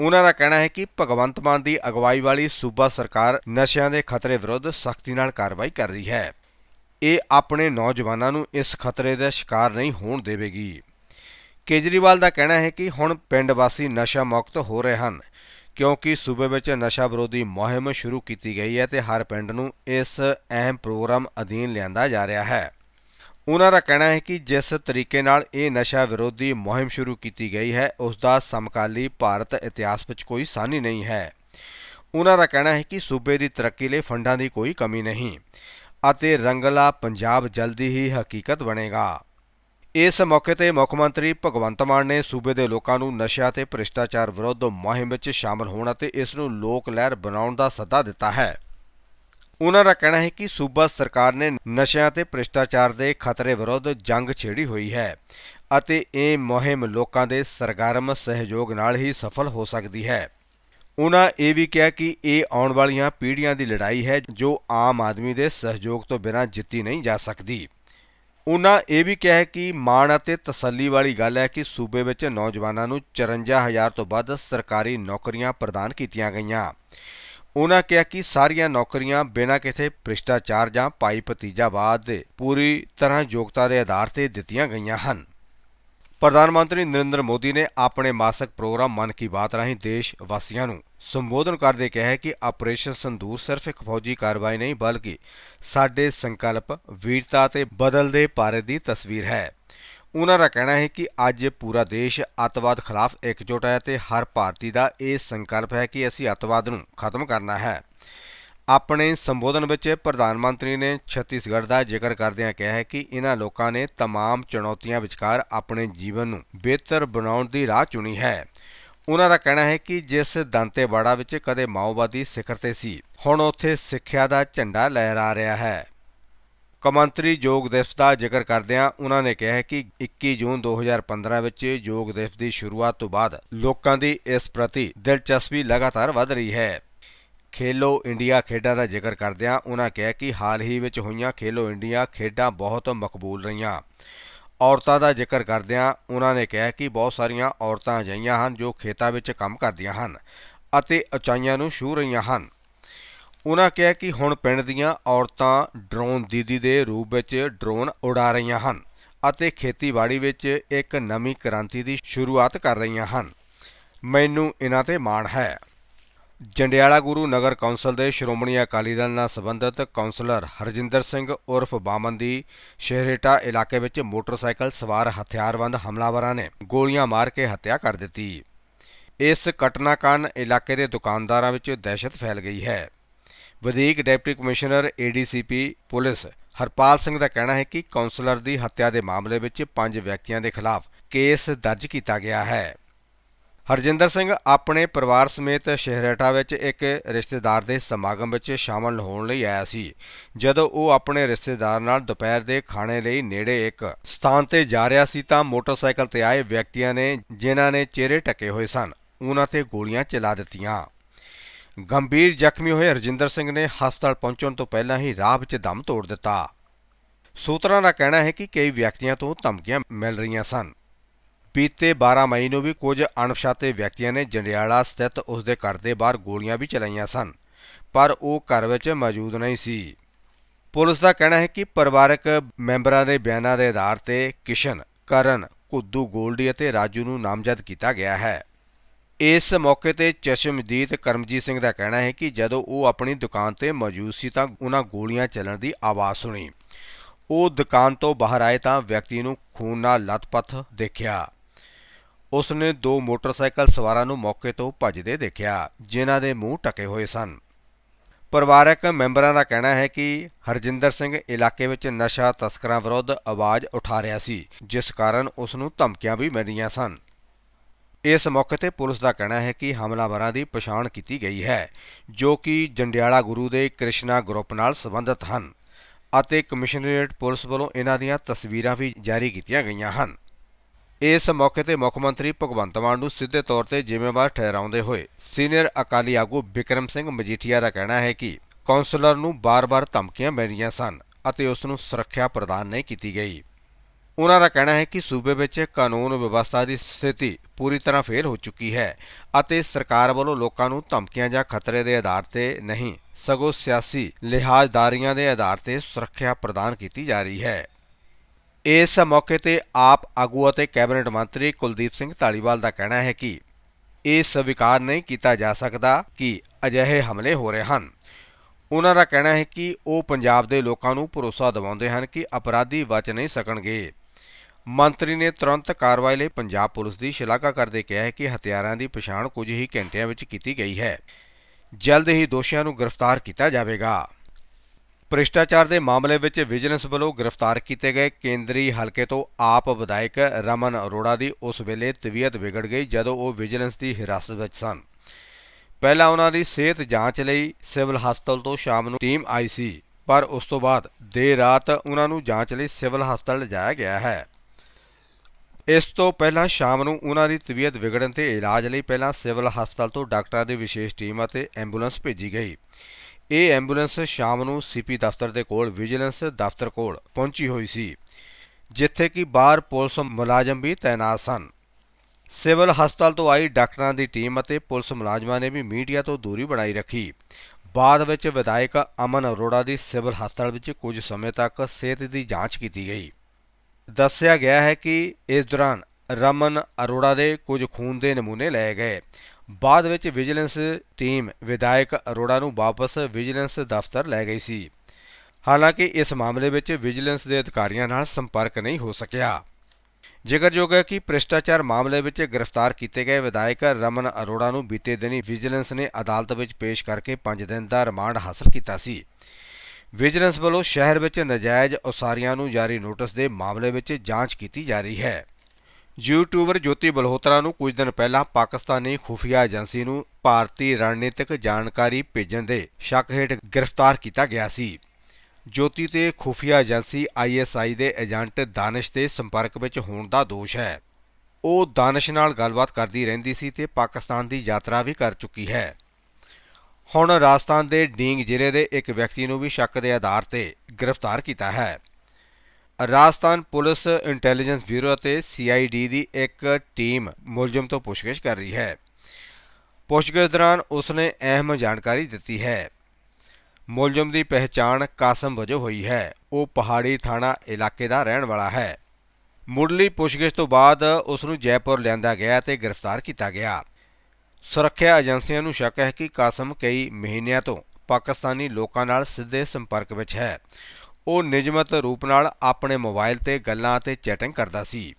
ਉਹਨਾਂ ਦਾ ਕਹਿਣਾ ਹੈ ਕਿ ਭਗਵੰਤ ਮਾਨ ਦੀ ਅਗਵਾਈ ਵਾਲੀ ਸੂਬਾ ਸਰਕਾਰ ਨਸ਼ਿਆਂ ਦੇ ਖਤਰੇ ਵਿਰੁੱਧ ਸਖਤੀ ਨਾਲ ਕਾਰਵਾਈ ਕਰ ਰਹੀ ਹੈ। ਇਹ ਆਪਣੇ ਨੌਜਵਾਨਾਂ ਨੂੰ ਇਸ ਖਤਰੇ ਦਾ ਸ਼ਿਕਾਰ ਨਹੀਂ ਹੋਣ ਦੇਵੇਗੀ। ਕੇਜਰੀਵਾਲ ਦਾ ਕਹਿਣਾ ਹੈ ਕਿ ਹੁਣ ਪਿੰਡ ਵਾਸੀ ਨਸ਼ਾ ਮੁਕਤ ਹੋ ਰਹੇ ਹਨ। ਕਿਉਂਕਿ ਸੂਬੇ ਵਿੱਚ ਨਸ਼ਾ ਵਿਰੋਧੀ ਮੁਹਿੰਮ ਸ਼ੁਰੂ ਕੀਤੀ ਗਈ ਹੈ ਤੇ ਹਰ ਪਿੰਡ ਨੂੰ ਇਸ ਅਹਿਮ ਪ੍ਰੋਗਰਾਮ ਅਧੀਨ ਲਿਆਂਦਾ ਜਾ ਰਿਹਾ ਹੈ। ਉਹਨਾਂ ਦਾ ਕਹਿਣਾ ਹੈ ਕਿ ਜਿਸ ਤਰੀਕੇ ਨਾਲ ਇਹ ਨਸ਼ਾ ਵਿਰੋਧੀ ਮੁਹਿੰਮ ਸ਼ੁਰੂ ਕੀਤੀ ਗਈ ਹੈ ਉਸ ਦਾ ਸਮਕਾਲੀ ਭਾਰਤ ਇਤਿਹਾਸ ਵਿੱਚ ਕੋਈ ਸਾਨੀ ਨਹੀਂ ਹੈ। ਉਹਨਾਂ ਦਾ ਕਹਿਣਾ ਹੈ ਕਿ ਸੂਬੇ ਦੀ ਤਰੱਕੀ ਲਈ ਫੰਡਾਂ ਦੀ ਕੋਈ ਕਮੀ ਨਹੀਂ ਅਤੇ ਰੰਗਲਾ ਪੰਜਾਬ ਜਲਦੀ ਹੀ ਹਕੀਕਤ ਬਣੇਗਾ। ਇਸ ਮੌਕੇ ਤੇ ਮੁੱਖ ਮੰਤਰੀ ਭਗਵੰਤ ਮਾਨ ਨੇ ਸੂਬੇ ਦੇ ਲੋਕਾਂ ਨੂੰ ਨਸ਼ਾ ਤੇ ਭ੍ਰਿਸ਼ਟਾਚਾਰ ਵਿਰੁੱਧ ਮੁਹਿੰਮ ਵਿੱਚ ਸ਼ਾਮਲ ਹੋਣ ਅਤੇ ਇਸ ਨੂੰ ਲੋਕ ਲਹਿਰ ਬਣਾਉਣ ਦਾ ਸੱਦਾ ਦਿੱਤਾ ਹੈ। ਉਹਨਾਂ ਦਾ ਕਹਿਣਾ ਹੈ ਕਿ ਸੂਬਾ ਸਰਕਾਰ ਨੇ ਨਸ਼ਿਆਂ ਤੇ ਭ੍ਰਿਸ਼ਟਾਚਾਰ ਦੇ ਖਤਰੇ ਵਿਰੁੱਧ ਜੰਗ ਛੇੜੀ ਹੋਈ ਹੈ ਅਤੇ ਇਹ ਮੁਹਿੰਮ ਲੋਕਾਂ ਦੇ ਸਰਗਰਮ ਸਹਿਯੋਗ ਨਾਲ ਹੀ ਸਫਲ ਹੋ ਸਕਦੀ ਹੈ। ਉਹਨਾਂ ਇਹ ਵੀ ਕਿਹਾ ਕਿ ਇਹ ਆਉਣ ਵਾਲੀਆਂ ਪੀੜ੍ਹੀਆਂ ਦੀ ਲੜਾਈ ਹੈ ਜੋ ਆਮ ਆਦਮੀ ਦੇ ਸਹਿਯੋਗ ਤੋਂ ਬਿਨਾਂ ਜਿੱਤੀ ਨਹੀਂ ਜਾ ਸਕਦੀ। ਉਨ੍ਹਾਂ ਇਹ ਵੀ ਕਿਹਾ ਕਿ ਮਾਣ ਅਤੇ ਤਸੱਲੀ ਵਾਲੀ ਗੱਲ ਹੈ ਕਿ ਸੂਬੇ ਵਿੱਚ ਨੌਜਵਾਨਾਂ ਨੂੰ 54000 ਤੋਂ ਵੱਧ ਸਰਕਾਰੀ ਨੌਕਰੀਆਂ ਪ੍ਰਦਾਨ ਕੀਤੀਆਂ ਗਈਆਂ। ਉਨ੍ਹਾਂ ਕਿਹਾ ਕਿ ਸਾਰੀਆਂ ਨੌਕਰੀਆਂ ਬਿਨਾਂ ਕਿਸੇ ਭ੍ਰਿਸ਼ਟਾਚਾਰ ਜਾਂ ਭਾਈ ਭਤੀਜਾਵਾਦ ਦੇ ਪੂਰੀ ਤਰ੍ਹਾਂ ਯੋਗਤਾ ਦੇ ਆਧਾਰ ਤੇ ਦਿੱਤੀਆਂ ਗਈਆਂ ਹਨ। ਪ੍ਰਧਾਨ ਮੰਤਰੀ ਨਰਿੰਦਰ ਮੋਦੀ ਨੇ ਆਪਣੇ ਮਾਸਕ ਪ੍ਰੋਗਰਾਮ ਮਨ ਕੀ ਬਾਤ ਰਾਹੀਂ ਦੇਸ਼ ਵਾਸੀਆਂ ਨੂੰ ਸੰਬੋਧਨ ਕਰਦੇ ਕਿਹਾ ਕਿ ਆਪਰੇਸ਼ਨ ਸੰਦੂਰ ਸਿਰਫ ਇੱਕ ਫੌਜੀ ਕਾਰਵਾਈ ਨਹੀਂ, ਬਲਕਿ ਸਾਡੇ ਸੰਕਲਪ, ਵੀਰਤਾ ਤੇ ਬਦਲਦੇ ਭਾਰਤ ਦੀ ਤਸਵੀਰ ਹੈ। ਉਹਨਾਂ ਦਾ ਕਹਿਣਾ ਹੈ ਕਿ ਅੱਜ ਪੂਰਾ ਦੇਸ਼ ਅੱਤਵਾਦ ਖਿਲਾਫ ਇਕਜੁੱਟ ਹੈ ਤੇ ਹਰ ਭਾਰਤੀ ਦਾ ਇਹ ਸੰਕਲਪ ਹੈ ਕਿ ਅਸੀਂ ਅੱਤਵਾਦ ਨੂੰ ਖਤਮ ਕਰਨਾ ਹੈ। ਆਪਣੇ ਸੰਬੋਧਨ ਵਿੱਚ ਪ੍ਰਧਾਨ ਮੰਤਰੀ ਨੇ ਛੱਤੀਸਗੜ੍ਹ ਦਾ ਜ਼ਿਕਰ ਕਰਦਿਆਂ ਕਿਹਾ ਹੈ ਕਿ ਇਹਨਾਂ ਲੋਕਾਂ ਨੇ तमाम ਚੁਣੌਤੀਆਂ ਵਿਚਕਾਰ ਆਪਣੇ ਜੀਵਨ ਨੂੰ ਬਿਹਤਰ ਬਣਾਉਣ ਦੀ ਰਾਹ ਚੁਣੀ ਹੈ ਉਹਨਾਂ ਦਾ ਕਹਿਣਾ ਹੈ ਕਿ ਜਿਸ ਦੰਤੇਵਾੜਾ ਵਿੱਚ ਕਦੇ ਮਾਓਵਾਦੀ ਸਿਖਰ ਤੇ ਸੀ ਹੁਣ ਉੱਥੇ ਸਿੱਖਿਆ ਦਾ ਝੰਡਾ ਲਹਿਰਾ ਰਿਹਾ ਹੈ ਕੌਮਾਂਤਰੀ ਯੋਗ ਦਿਵਸ ਦਾ ਜ਼ਿਕਰ ਕਰਦਿਆਂ ਉਹਨਾਂ ਨੇ ਕਿਹਾ ਹੈ ਕਿ 21 ਜੂਨ 2015 ਵਿੱਚ ਯੋਗ ਦਿਵਸ ਦੀ ਸ਼ੁਰੂਆਤ ਤੋਂ ਬਾਅਦ ਲੋਕਾਂ ਦੀ ਇਸ ਪ੍ਰਤੀ ਦਿਲਚਸਪੀ ਲਗਾਤਾਰ ਵਧ ਰਹੀ ਹੈ ਖੇਲੋ ਇੰਡੀਆ ਖੇਡਾਂ ਦਾ ਜ਼ਿਕਰ ਕਰਦਿਆਂ ਉਹਨਾਂ ਕਿਹਾ ਕਿ ਹਾਲ ਹੀ ਵਿੱਚ ਹੋਈਆਂ ਖੇਲੋ ਇੰਡੀਆ ਖੇਡਾਂ ਬਹੁਤ ਮਕਬੂਲ ਰਹੀਆਂ। ਔਰਤਾਂ ਦਾ ਜ਼ਿਕਰ ਕਰਦਿਆਂ ਉਹਨਾਂ ਨੇ ਕਿਹਾ ਕਿ ਬਹੁਤ ਸਾਰੀਆਂ ਔਰਤਾਂ ਅਜਿਹੀਆਂ ਹਨ ਜੋ ਖੇਤਾਂ ਵਿੱਚ ਕੰਮ ਕਰਦੀਆਂ ਹਨ ਅਤੇ ਉਚਾਈਆਂ ਨੂੰ ਛੂਹ ਰਹੀਆਂ ਹਨ। ਉਹਨਾਂ ਕਿਹਾ ਕਿ ਹੁਣ ਪਿੰਡ ਦੀਆਂ ਔਰਤਾਂ ਡਰੋਨ ਦੀਦੀ ਦੇ ਰੂਪ ਵਿੱਚ ਡਰੋਨ ਉਡਾ ਰਹੀਆਂ ਹਨ ਅਤੇ ਖੇਤੀਬਾੜੀ ਵਿੱਚ ਇੱਕ ਨਵੀਂ ਕ੍ਰਾਂਤੀ ਦੀ ਸ਼ੁਰੂਆਤ ਕਰ ਰਹੀਆਂ ਹਨ। ਮੈਨੂੰ ਇਹਨਾਂ ਤੇ ਮਾਣ ਹੈ। ਜੰਡਿਆਲਾ ਗੁਰੂ ਨਗਰ ਕੌਂਸਲ ਦੇ ਸ਼੍ਰੋਮਣੀ ਅਕਾਲੀ ਦਲ ਨਾਲ ਸੰਬੰਧਿਤ ਕੌਂਸਲਰ ਹਰਜਿੰਦਰ ਸਿੰਘ ਉਰਫ ਬਾਮਨ ਦੀ ਸ਼ਹਿਰੇਟਾ ਇਲਾਕੇ ਵਿੱਚ ਮੋਟਰਸਾਈਕਲ ਸਵਾਰ ਹਥਿਆਰਬੰਦ ਹਮਲਾਵਰਾਂ ਨੇ ਗੋਲੀਆਂ ਮਾਰ ਕੇ ਹੱਤਿਆ ਕਰ ਦਿੱਤੀ। ਇਸ ਘਟਨਾ ਕਾਰਨ ਇਲਾਕੇ ਦੇ ਦੁਕਾਨਦਾਰਾਂ ਵਿੱਚ ਦਹਿਸ਼ਤ ਫੈਲ ਗਈ ਹੈ। ਵਧੀਕ deputy commissioner ADCP police Harpal Singh ਦਾ ਕਹਿਣਾ ਹੈ ਕਿ ਕੌਂਸਲਰ ਦੀ ਹੱਤਿਆ ਦੇ ਮਾਮਲੇ ਵਿੱਚ ਪੰਜ ਵਿਅਕਤੀਆਂ ਦੇ ਖਿਲਾਫ ਕੇਸ ਦਰਜ ਕੀਤਾ ਗਿਆ ਹੈ। ਹਰਜਿੰਦਰ ਸਿੰਘ ਆਪਣੇ ਪਰਿਵਾਰ ਸਮੇਤ ਸ਼ਹਿਰੇਟਾ ਵਿੱਚ ਇੱਕ ਰਿਸ਼ਤੇਦਾਰ ਦੇ ਸਮਾਗਮ ਵਿੱਚ ਸ਼ਾਮਲ ਹੋਣ ਲਈ ਆਇਆ ਸੀ, ਜਦੋਂ ਉਹ ਆਪਣੇ ਰਿਸ਼ਤੇਦਾਰ ਨਾਲ ਦੁਪਹਿਰ ਦੇ ਖਾਣੇ ਲਈ ਨੇੜੇ ਇੱਕ ਸਥਾਨ ਤੇ ਜਾ ਰਿਹਾ ਸੀ ਤਾਂ ਮੋਟਰਸਾਈਕਲ ਤੇ ਆਏ ਵਿਅਕਤੀਆਂ ਨੇ, ਜਿਨ੍ਹਾਂ ਨੇ ਚਿਹਰੇ ਢਕੇ ਹੋਏ ਸਨ, ਉਹਨਾਂ ਤੇ ਗੋਲੀਆਂ ਚਲਾ ਦਿੱਤੀਆਂ। ਗੰਭੀਰ ਜ਼ਖਮੀ ਹੋਏ ਹਰਜਿੰਦਰ ਸਿੰਘ ਨੇ ਹਸਪਤਾਲ ਪਹੁੰਚਣ ਤੋਂ ਪਹਿਲਾਂ ਹੀ ਰਾਹ ਵਿੱਚ ਦਮ ਤੋੜ ਦਿੱਤਾ। ਸੂਤਰਾਂ ਦਾ ਕਹਿਣਾ ਹੈ ਕਿ ਕਈ ਵਿਅਕਤੀਆਂ ਤੋਂ ਧਮਕੀਆਂ ਮਿਲ ਰਹੀਆਂ ਸਨ। ਬੀਤੇ 12 ਮਈ ਨੂੰ ਵੀ ਕੁਝ ਅਣਪਛਾਤੇ ਵਿਅਕਤੀਆਂ ਨੇ ਜੰਡਿਆਲਾ ਸਥਿਤ ਉਸ ਦੇ ਘਰ ਦੇ ਬਾਹਰ ਗੋਲੀਆਂ ਵੀ ਚਲਾਈਆਂ ਸਨ, ਪਰ ਉਹ ਘਰ ਵਿੱਚ ਮੌਜੂਦ ਨਹੀਂ ਸੀ। ਪੁਲਿਸ ਦਾ ਕਹਿਣਾ ਹੈ ਕਿ ਪਰਿਵਾਰਕ ਮੈਂਬਰਾਂ ਦੇ ਬਿਆਨਾਂ ਦੇ ਆਧਾਰ ਤੇ ਕਿਸ਼ਨ, ਕਰਨ, ਕੁੱਦੂ, ਗੋਲਡੀ ਅਤੇ ਰਾਜੂ ਨੂੰ ਨਾਮਜ਼ਦ ਕੀਤਾ ਗਿਆ ਹੈ। ਇਸ ਮੌਕੇ ਤੇ ਚਸ਼ਮਦੀਦ ਕਰਮਜੀਤ ਸਿੰਘ ਦਾ ਕਹਿਣਾ ਹੈ ਕਿ ਜਦੋਂ ਉਹ ਆਪਣੀ ਦੁਕਾਨ ਤੇ ਮੌਜੂਦ ਸੀ ਤਾਂ ਉਹਨਾਂ ਗੋਲੀਆਂ ਚੱਲਣ ਦੀ ਆਵਾਜ਼ ਸੁਣੀ। ਉਹ ਦੁਕਾਨ ਤੋਂ ਬਾਹਰ ਆਏ ਤਾਂ ਵਿਅਕਤੀ ਨੂੰ ਖੂਨ ਨਾਲ ਲਤਪਥ ਦੇਖਿਆ। ਉਸ ਨੇ ਦੋ ਮੋਟਰਸਾਈਕਲ ਸਵਾਰਾਂ ਨੂੰ ਮੌਕੇ ਤੋਂ ਭੱਜਦੇ ਦੇਖਿਆ, ਜਿਨ੍ਹਾਂ ਦੇ ਮੂੰਹ ਟਕੇ ਹੋਏ ਸਨ। ਪਰਿਵਾਰਕ ਮੈਂਬਰਾਂ ਦਾ ਕਹਿਣਾ ਹੈ ਕਿ ਹਰਜਿੰਦਰ ਸਿੰਘ ਇਲਾਕੇ ਵਿੱਚ ਨਸ਼ਾ ਤਸਕਰਾਂ ਵਿਰੁੱਧ ਆਵਾਜ਼ ਉਠਾ ਰਿਹਾ ਸੀ, ਜਿਸ ਕਾਰਨ ਉਸ ਨੂੰ ਧਮਕੀਆਂ ਵੀ ਮਿਲ ਸਨ। ਇਸ ਮੌਕੇ ਤੇ ਪੁਲਿਸ ਦਾ ਕਹਿਣਾ ਹੈ ਕਿ ਹਮਲਾਵਰਾਂ ਦੀ ਪਛਾਣ ਕੀਤੀ ਗਈ ਹੈ, ਜੋ ਕਿ ਜੰਡਿਆਲਾ ਗੁਰੂ ਦੇ ਕ੍ਰਿਸ਼ਨਾ ਗਰੁੱਪ ਨਾਲ ਸੰਬੰਧਿਤ ਹਨ ਅਤੇ ਕਮਿਸ਼ਨਰੇਟ ਪੁਲਿਸ ਵੱਲੋਂ ਇਹਨਾਂ ਦੀਆਂ ਤਸਵੀਰਾਂ ਵੀ ਜਾਰੀ ਕੀਤੀਆਂ ਗਈਆਂ ਹਨ। ਇਸ ਮੌਕੇ ਤੇ ਮੁੱਖ ਮੰਤਰੀ ਭਗਵੰਤ ਮਾਨ ਨੂੰ ਸਿੱਧੇ ਤੌਰ ਤੇ ਜ਼ਿੰਮੇਵਾਰ ਠਹਿਰਾਉਂਦੇ ਹੋਏ ਸੀਨੀਅਰ ਅਕਾਲੀ ਆਗੂ ਵਿਕਰਮ ਸਿੰਘ ਮਜੀਠੀਆ ਦਾ ਕਹਿਣਾ ਹੈ ਕਿ ਕੌਂਸਲਰ ਨੂੰ ਬਾਰ-ਬਾਰ ਧਮਕੀਆਂ ਮਿਲ ਰਹੀਆਂ ਸਨ ਅਤੇ ਉਸ ਨੂੰ ਸੁਰੱਖਿਆ ਪ੍ਰਦਾਨ ਨਹੀਂ ਕੀਤੀ ਗਈ। ਉਹਨਾਂ ਦਾ ਕਹਿਣਾ ਹੈ ਕਿ ਸੂਬੇ ਵਿੱਚ ਕਾਨੂੰਨ ਵਿਵਸਥਾ ਦੀ ਸਥਿਤੀ ਪੂਰੀ ਤਰ੍ਹਾਂ ਫੇਲ ਹੋ ਚੁੱਕੀ ਹੈ ਅਤੇ ਸਰਕਾਰ ਵੱਲੋਂ ਲੋਕਾਂ ਨੂੰ ਧਮਕੀਆਂ ਜਾਂ ਖਤਰੇ ਦੇ ਆਧਾਰ ਤੇ ਨਹੀਂ, ਸਗੋਂ ਸਿਆਸੀ ਲਿਹਾਜ਼ਦਾਰੀਆਂ ਦੇ ਆਧਾਰ ਤੇ ਸੁਰੱਖਿਆ ਪ੍ਰਦਾਨ ਕੀਤੀ ਜਾ ਰਹੀ ਹੈ। ਇਸ ਮੌਕੇ ਤੇ ਆਪ ਆਗੂ ਅਤੇ ਕੈਬਨਿਟ ਮੰਤਰੀ ਕੁਲਦੀਪ ਸਿੰਘ ਧਾਲੀਵਾਲ ਦਾ ਕਹਿਣਾ ਹੈ ਕਿ ਇਹ ਸਵੀਕਾਰ ਨਹੀਂ ਕੀਤਾ ਜਾ ਸਕਦਾ ਕਿ ਅਜਿਹੇ ਹਮਲੇ ਹੋ ਰਹੇ ਹਨ। ਉਹਨਾਂ ਦਾ ਕਹਿਣਾ ਹੈ ਕਿ ਉਹ ਪੰਜਾਬ ਦੇ ਲੋਕਾਂ ਨੂੰ ਭਰੋਸਾ ਦਿਵਾਉਂਦੇ ਹਨ ਕਿ ਅਪਰਾਧੀ ਬਚ ਨਹੀਂ ਸਕਣਗੇ। ਮੰਤਰੀ ਨੇ ਤੁਰੰਤ ਕਾਰਵਾਈ ਲਈ ਪੰਜਾਬ ਪੁਲਿਸ ਦੀ ਸ਼ਲਾਘਾ ਕਰਦੇ ਕਿਹਾ ਹੈ ਕਿ ਹਥਿਆਰਾਂ ਦੀ ਪਛਾਣ ਕੁਝ ਹੀ ਘੰਟਿਆਂ ਵਿੱਚ ਕੀਤੀ ਗਈ ਹੈ। ਜਲਦ ਹੀ ਦੋਸ਼ੀਆਂ ਨੂੰ ਗ੍ਰਿਫਤਾਰ ਕੀਤਾ ਜਾਵੇਗਾ। ਭ੍ਰਿਸ਼ਟਾਚਾਰ ਦੇ ਮਾਮਲੇ ਵਿੱਚ ਵਿਜੀਲੈਂਸ ਵੱਲੋਂ ਗ੍ਰਿਫਤਾਰ ਕੀਤੇ ਗਏ ਕੇਂਦਰੀ ਹਲਕੇ ਤੋਂ ਆਪ ਵਿਧਾਇਕ ਰਮਨ ਅਰੋੜਾ ਦੀ ਉਸ ਵੇਲੇ ਤਬੀਅਤ ਵਿਗੜ ਗਈ ਜਦੋਂ ਉਹ ਵਿਜੀਲੈਂਸ ਦੀ ਹਿਰਾਸਤ ਵਿੱਚ ਸਨ। ਪਹਿਲਾਂ ਉਹਨਾਂ ਦੀ ਸਿਹਤ ਜਾਂਚ ਲਈ ਸਿਵਲ ਹਸਪਤਾਲ ਤੋਂ ਸ਼ਾਮ ਨੂੰ ਟੀਮ ਆਈ ਸੀ, ਪਰ ਉਸ ਤੋਂ ਬਾਅਦ ਦੇਰ ਰਾਤ ਉਹਨਾਂ ਨੂੰ ਜਾਂਚ ਲਈ ਸਿਵਲ ਹਸਪਤਾਲ ਲਿਜਾਇਆ ਗਿਆ ਹੈ। ਇਸ ਤੋਂ ਪਹਿਲਾਂ ਸ਼ਾਮ ਨੂੰ ਉਹਨਾਂ ਦੀ ਤਬੀਅਤ ਵਿਗੜਨ ਤੇ ਇਲਾਜ ਲਈ ਪਹਿਲਾਂ ਸਿਵਲ ਹਸਪਤਾਲ ਤੋਂ ਡਾਕਟਰਾਂ ਦੀ ਵਿਸ਼ੇਸ਼ ਟੀਮ ਅਤੇ ਐਂਬੂਲੈਂਸ ਭੇਜੀ ਗਈ। ਇਹ ਐਂਬੂਲੈਂਸ ਸ਼ਾਮ ਨੂੰ ਸੀਪੀ ਦਫ਼ਤਰ ਦੇ ਕੋਲ ਵਿਜੀਲੈਂਸ ਦਫ਼ਤਰ ਕੋਲ ਪਹੁੰਚੀ ਹੋਈ ਸੀ, ਜਿੱਥੇ ਕਿ ਬਾਹਰ ਪੁਲਿਸ ਮੁਲਾਜ਼ਮ ਵੀ ਤਾਇਨਾਤ ਸਨ। ਸਿਵਲ ਹਸਪਤਾਲ ਤੋਂ ਆਈ ਡਾਕਟਰਾਂ ਦੀ ਟੀਮ ਅਤੇ ਪੁਲਿਸ ਮੁਲਾਜ਼ਮਾਂ ਨੇ ਵੀ ਮੀਡੀਆ ਤੋਂ ਦੂਰੀ ਬਣਾਈ ਰੱਖੀ। ਬਾਅਦ ਵਿੱਚ ਵਿਧਾਇਕ ਅਮਨ ਅਰੋੜਾ ਦੀ ਸਿਵਲ ਹਸਪਤਾਲ ਵਿੱਚ ਕੁਝ ਸਮੇਂ ਤੱਕ ਸਿਹਤ ਦੀ ਜਾਂਚ ਕੀਤੀ ਗਈ। ਦੱਸਿਆ ਗਿਆ ਹੈ ਕਿ ਇਸ ਦੌਰਾਨ ਰਮਨ ਅਰੋੜਾ ਦੇ ਕੁਝ ਖੂਨ ਦੇ ਨਮੂਨੇ ਲਏ ਗਏ। ਬਾਅਦ ਵਿੱਚ ਵਿਜੀਲੈਂਸ ਟੀਮ ਵਿਧਾਇਕ ਅਰੋੜਾ ਨੂੰ ਵਾਪਸ ਵਿਜੀਲੈਂਸ ਦਫ਼ਤਰ ਲੈ ਗਈ ਸੀ। ਹਾਲਾਂਕਿ ਇਸ ਮਾਮਲੇ ਵਿੱਚ ਵਿਜੀਲੈਂਸ ਦੇ ਅਧਿਕਾਰੀਆਂ ਨਾਲ ਸੰਪਰਕ ਨਹੀਂ ਹੋ ਸਕਿਆ। ਜ਼ਿਕਰਯੋਗ ਹੈ ਕਿ ਭ੍ਰਿਸ਼ਟਾਚਾਰ ਮਾਮਲੇ ਵਿੱਚ ਗ੍ਰਿਫਤਾਰ ਕੀਤੇ ਗਏ ਵਿਧਾਇਕ ਰਮਨ ਅਰੋੜਾ ਨੂੰ ਬੀਤੇ ਦਿਨੀ ਵਿਜੀਲੈਂਸ ਨੇ ਅਦਾਲਤ ਵਿੱਚ ਪੇਸ਼ ਕਰਕੇ 5 ਦਿਨ ਦਾ ਰਿਮਾਂਡ ਹਾਸਲ ਕੀਤਾ ਸੀ। ਵਿਜੀਲੈਂਸ ਵੱਲੋਂ ਸ਼ਹਿਰ ਵਿੱਚ ਨਜਾਇਜ਼ ਉਸਾਰੀਆਂ ਨੂੰ ਜਾਰੀ ਨੋਟਿਸ ਦੇ ਮਾਮਲੇ ਵਿੱਚ ਜਾਂਚ ਕੀਤੀ ਜਾ ਰਹੀ ਹੈ। ਯੂਟਿਊਬਰ ਜੋਤੀ ਬਲਹੋਤਰਾ ਨੂੰ ਕੁਝ ਦਿਨ ਪਹਿਲਾਂ ਪਾਕਿਸਤਾਨੀ ਖੁਫੀਆ ਏਜੰਸੀ ਨੂੰ ਭਾਰਤੀ ਰਣਨੀਤਿਕ ਜਾਣਕਾਰੀ ਭੇਜਣ ਦੇ ਸ਼ੱਕ ਹੇਠ ਗ੍ਰਿਫਤਾਰ ਕੀਤਾ ਗਿਆ ਸੀ। ਜੋਤੀ ਤੇ ਖੁਫੀਆ ਏਜੰਸੀ ਆਈਐਸਆਈ ਦੇ ਏਜੰਟ ਦਾਨਿਸ਼ ਦੇ ਸੰਪਰਕ ਵਿੱਚ ਹੋਣ ਦਾ ਦੋਸ਼ ਹੈ। ਉਹ ਦਾਨਿਸ਼ ਨਾਲ ਗੱਲਬਾਤ ਕਰਦੀ ਰਹਿੰਦੀ ਸੀ ਤੇ ਪਾਕਿਸਤਾਨ ਦੀ ਯਾਤਰਾ ਵੀ ਕਰ ਚੁੱਕੀ ਹੈ। ਹੁਣ ਰਾਜਸਥਾਨ ਦੇ ਡੀਂਗ ਜ਼ਿਲ੍ਹੇ ਦੇ ਇੱਕ ਵਿਅਕਤੀ ਨੂੰ ਵੀ ਸ਼ੱਕ ਦੇ ਆਧਾਰ ਤੇ ਗ੍ਰਿਫਤਾਰ ਕੀਤਾ ਹੈ। ਰਾਜਸਥਾਨ ਪੁਲਿਸ ਇੰਟੈਲੀਜੈਂਸ ਬਿਊਰੋ ਅਤੇ ਸੀਆਈਡੀ ਦੀ ਇੱਕ ਟੀਮ ਮੁਲਜ਼ਮ ਤੋਂ ਪੁੱਛਗਿੱਛ ਕਰ ਰਹੀ ਹੈ। ਪੁੱਛਗਿੱਛ ਦੌਰਾਨ ਉਸਨੇ ਅਹਿਮ ਜਾਣਕਾਰੀ ਦਿੱਤੀ ਹੈ। ਮੁਲਜ਼ਮ ਦੀ ਪਹਿਚਾਣ ਕਾਸਮ ਵਜੋਂ ਹੋਈ ਹੈ। ਉਹ ਪਹਾੜੀ ਥਾਣਾ ਇਲਾਕੇ ਦਾ ਰਹਿਣ ਵਾਲਾ ਹੈ। ਮੁੱਢਲੀ ਪੁੱਛਗਿੱਛ ਤੋਂ ਬਾਅਦ ਉਸ ਨੂੰ ਜੈਪੁਰ ਲਿਆਂਦਾ ਗਿਆ ਤੇ ਗ੍ਰਿਫਤਾਰ ਕੀਤਾ ਗਿਆ। ਸੁਰੱਖਿਆ ਏਜੰਸੀਆਂ ਨੂੰ ਸ਼ੱਕ ਹੈ ਕਿ ਕਾਸਮ ਕਈ ਮਹੀਨਿਆਂ ਤੋਂ ਪਾਕਿਸਤਾਨੀ ਲੋਕਾਂ ਨਾਲ ਸਿੱਧੇ ਸੰਪਰਕ ਵਿੱਚ ਹੈ। ਉਹ ਨਿਯਮਤ ਰੂਪ ਨਾਲ ਆਪਣੇ ਮੋਬਾਈਲ ਤੇ ਗੱਲਾਂ ਅਤੇ ਚੈਟਿੰਗ ਕਰਦਾ ਸੀ।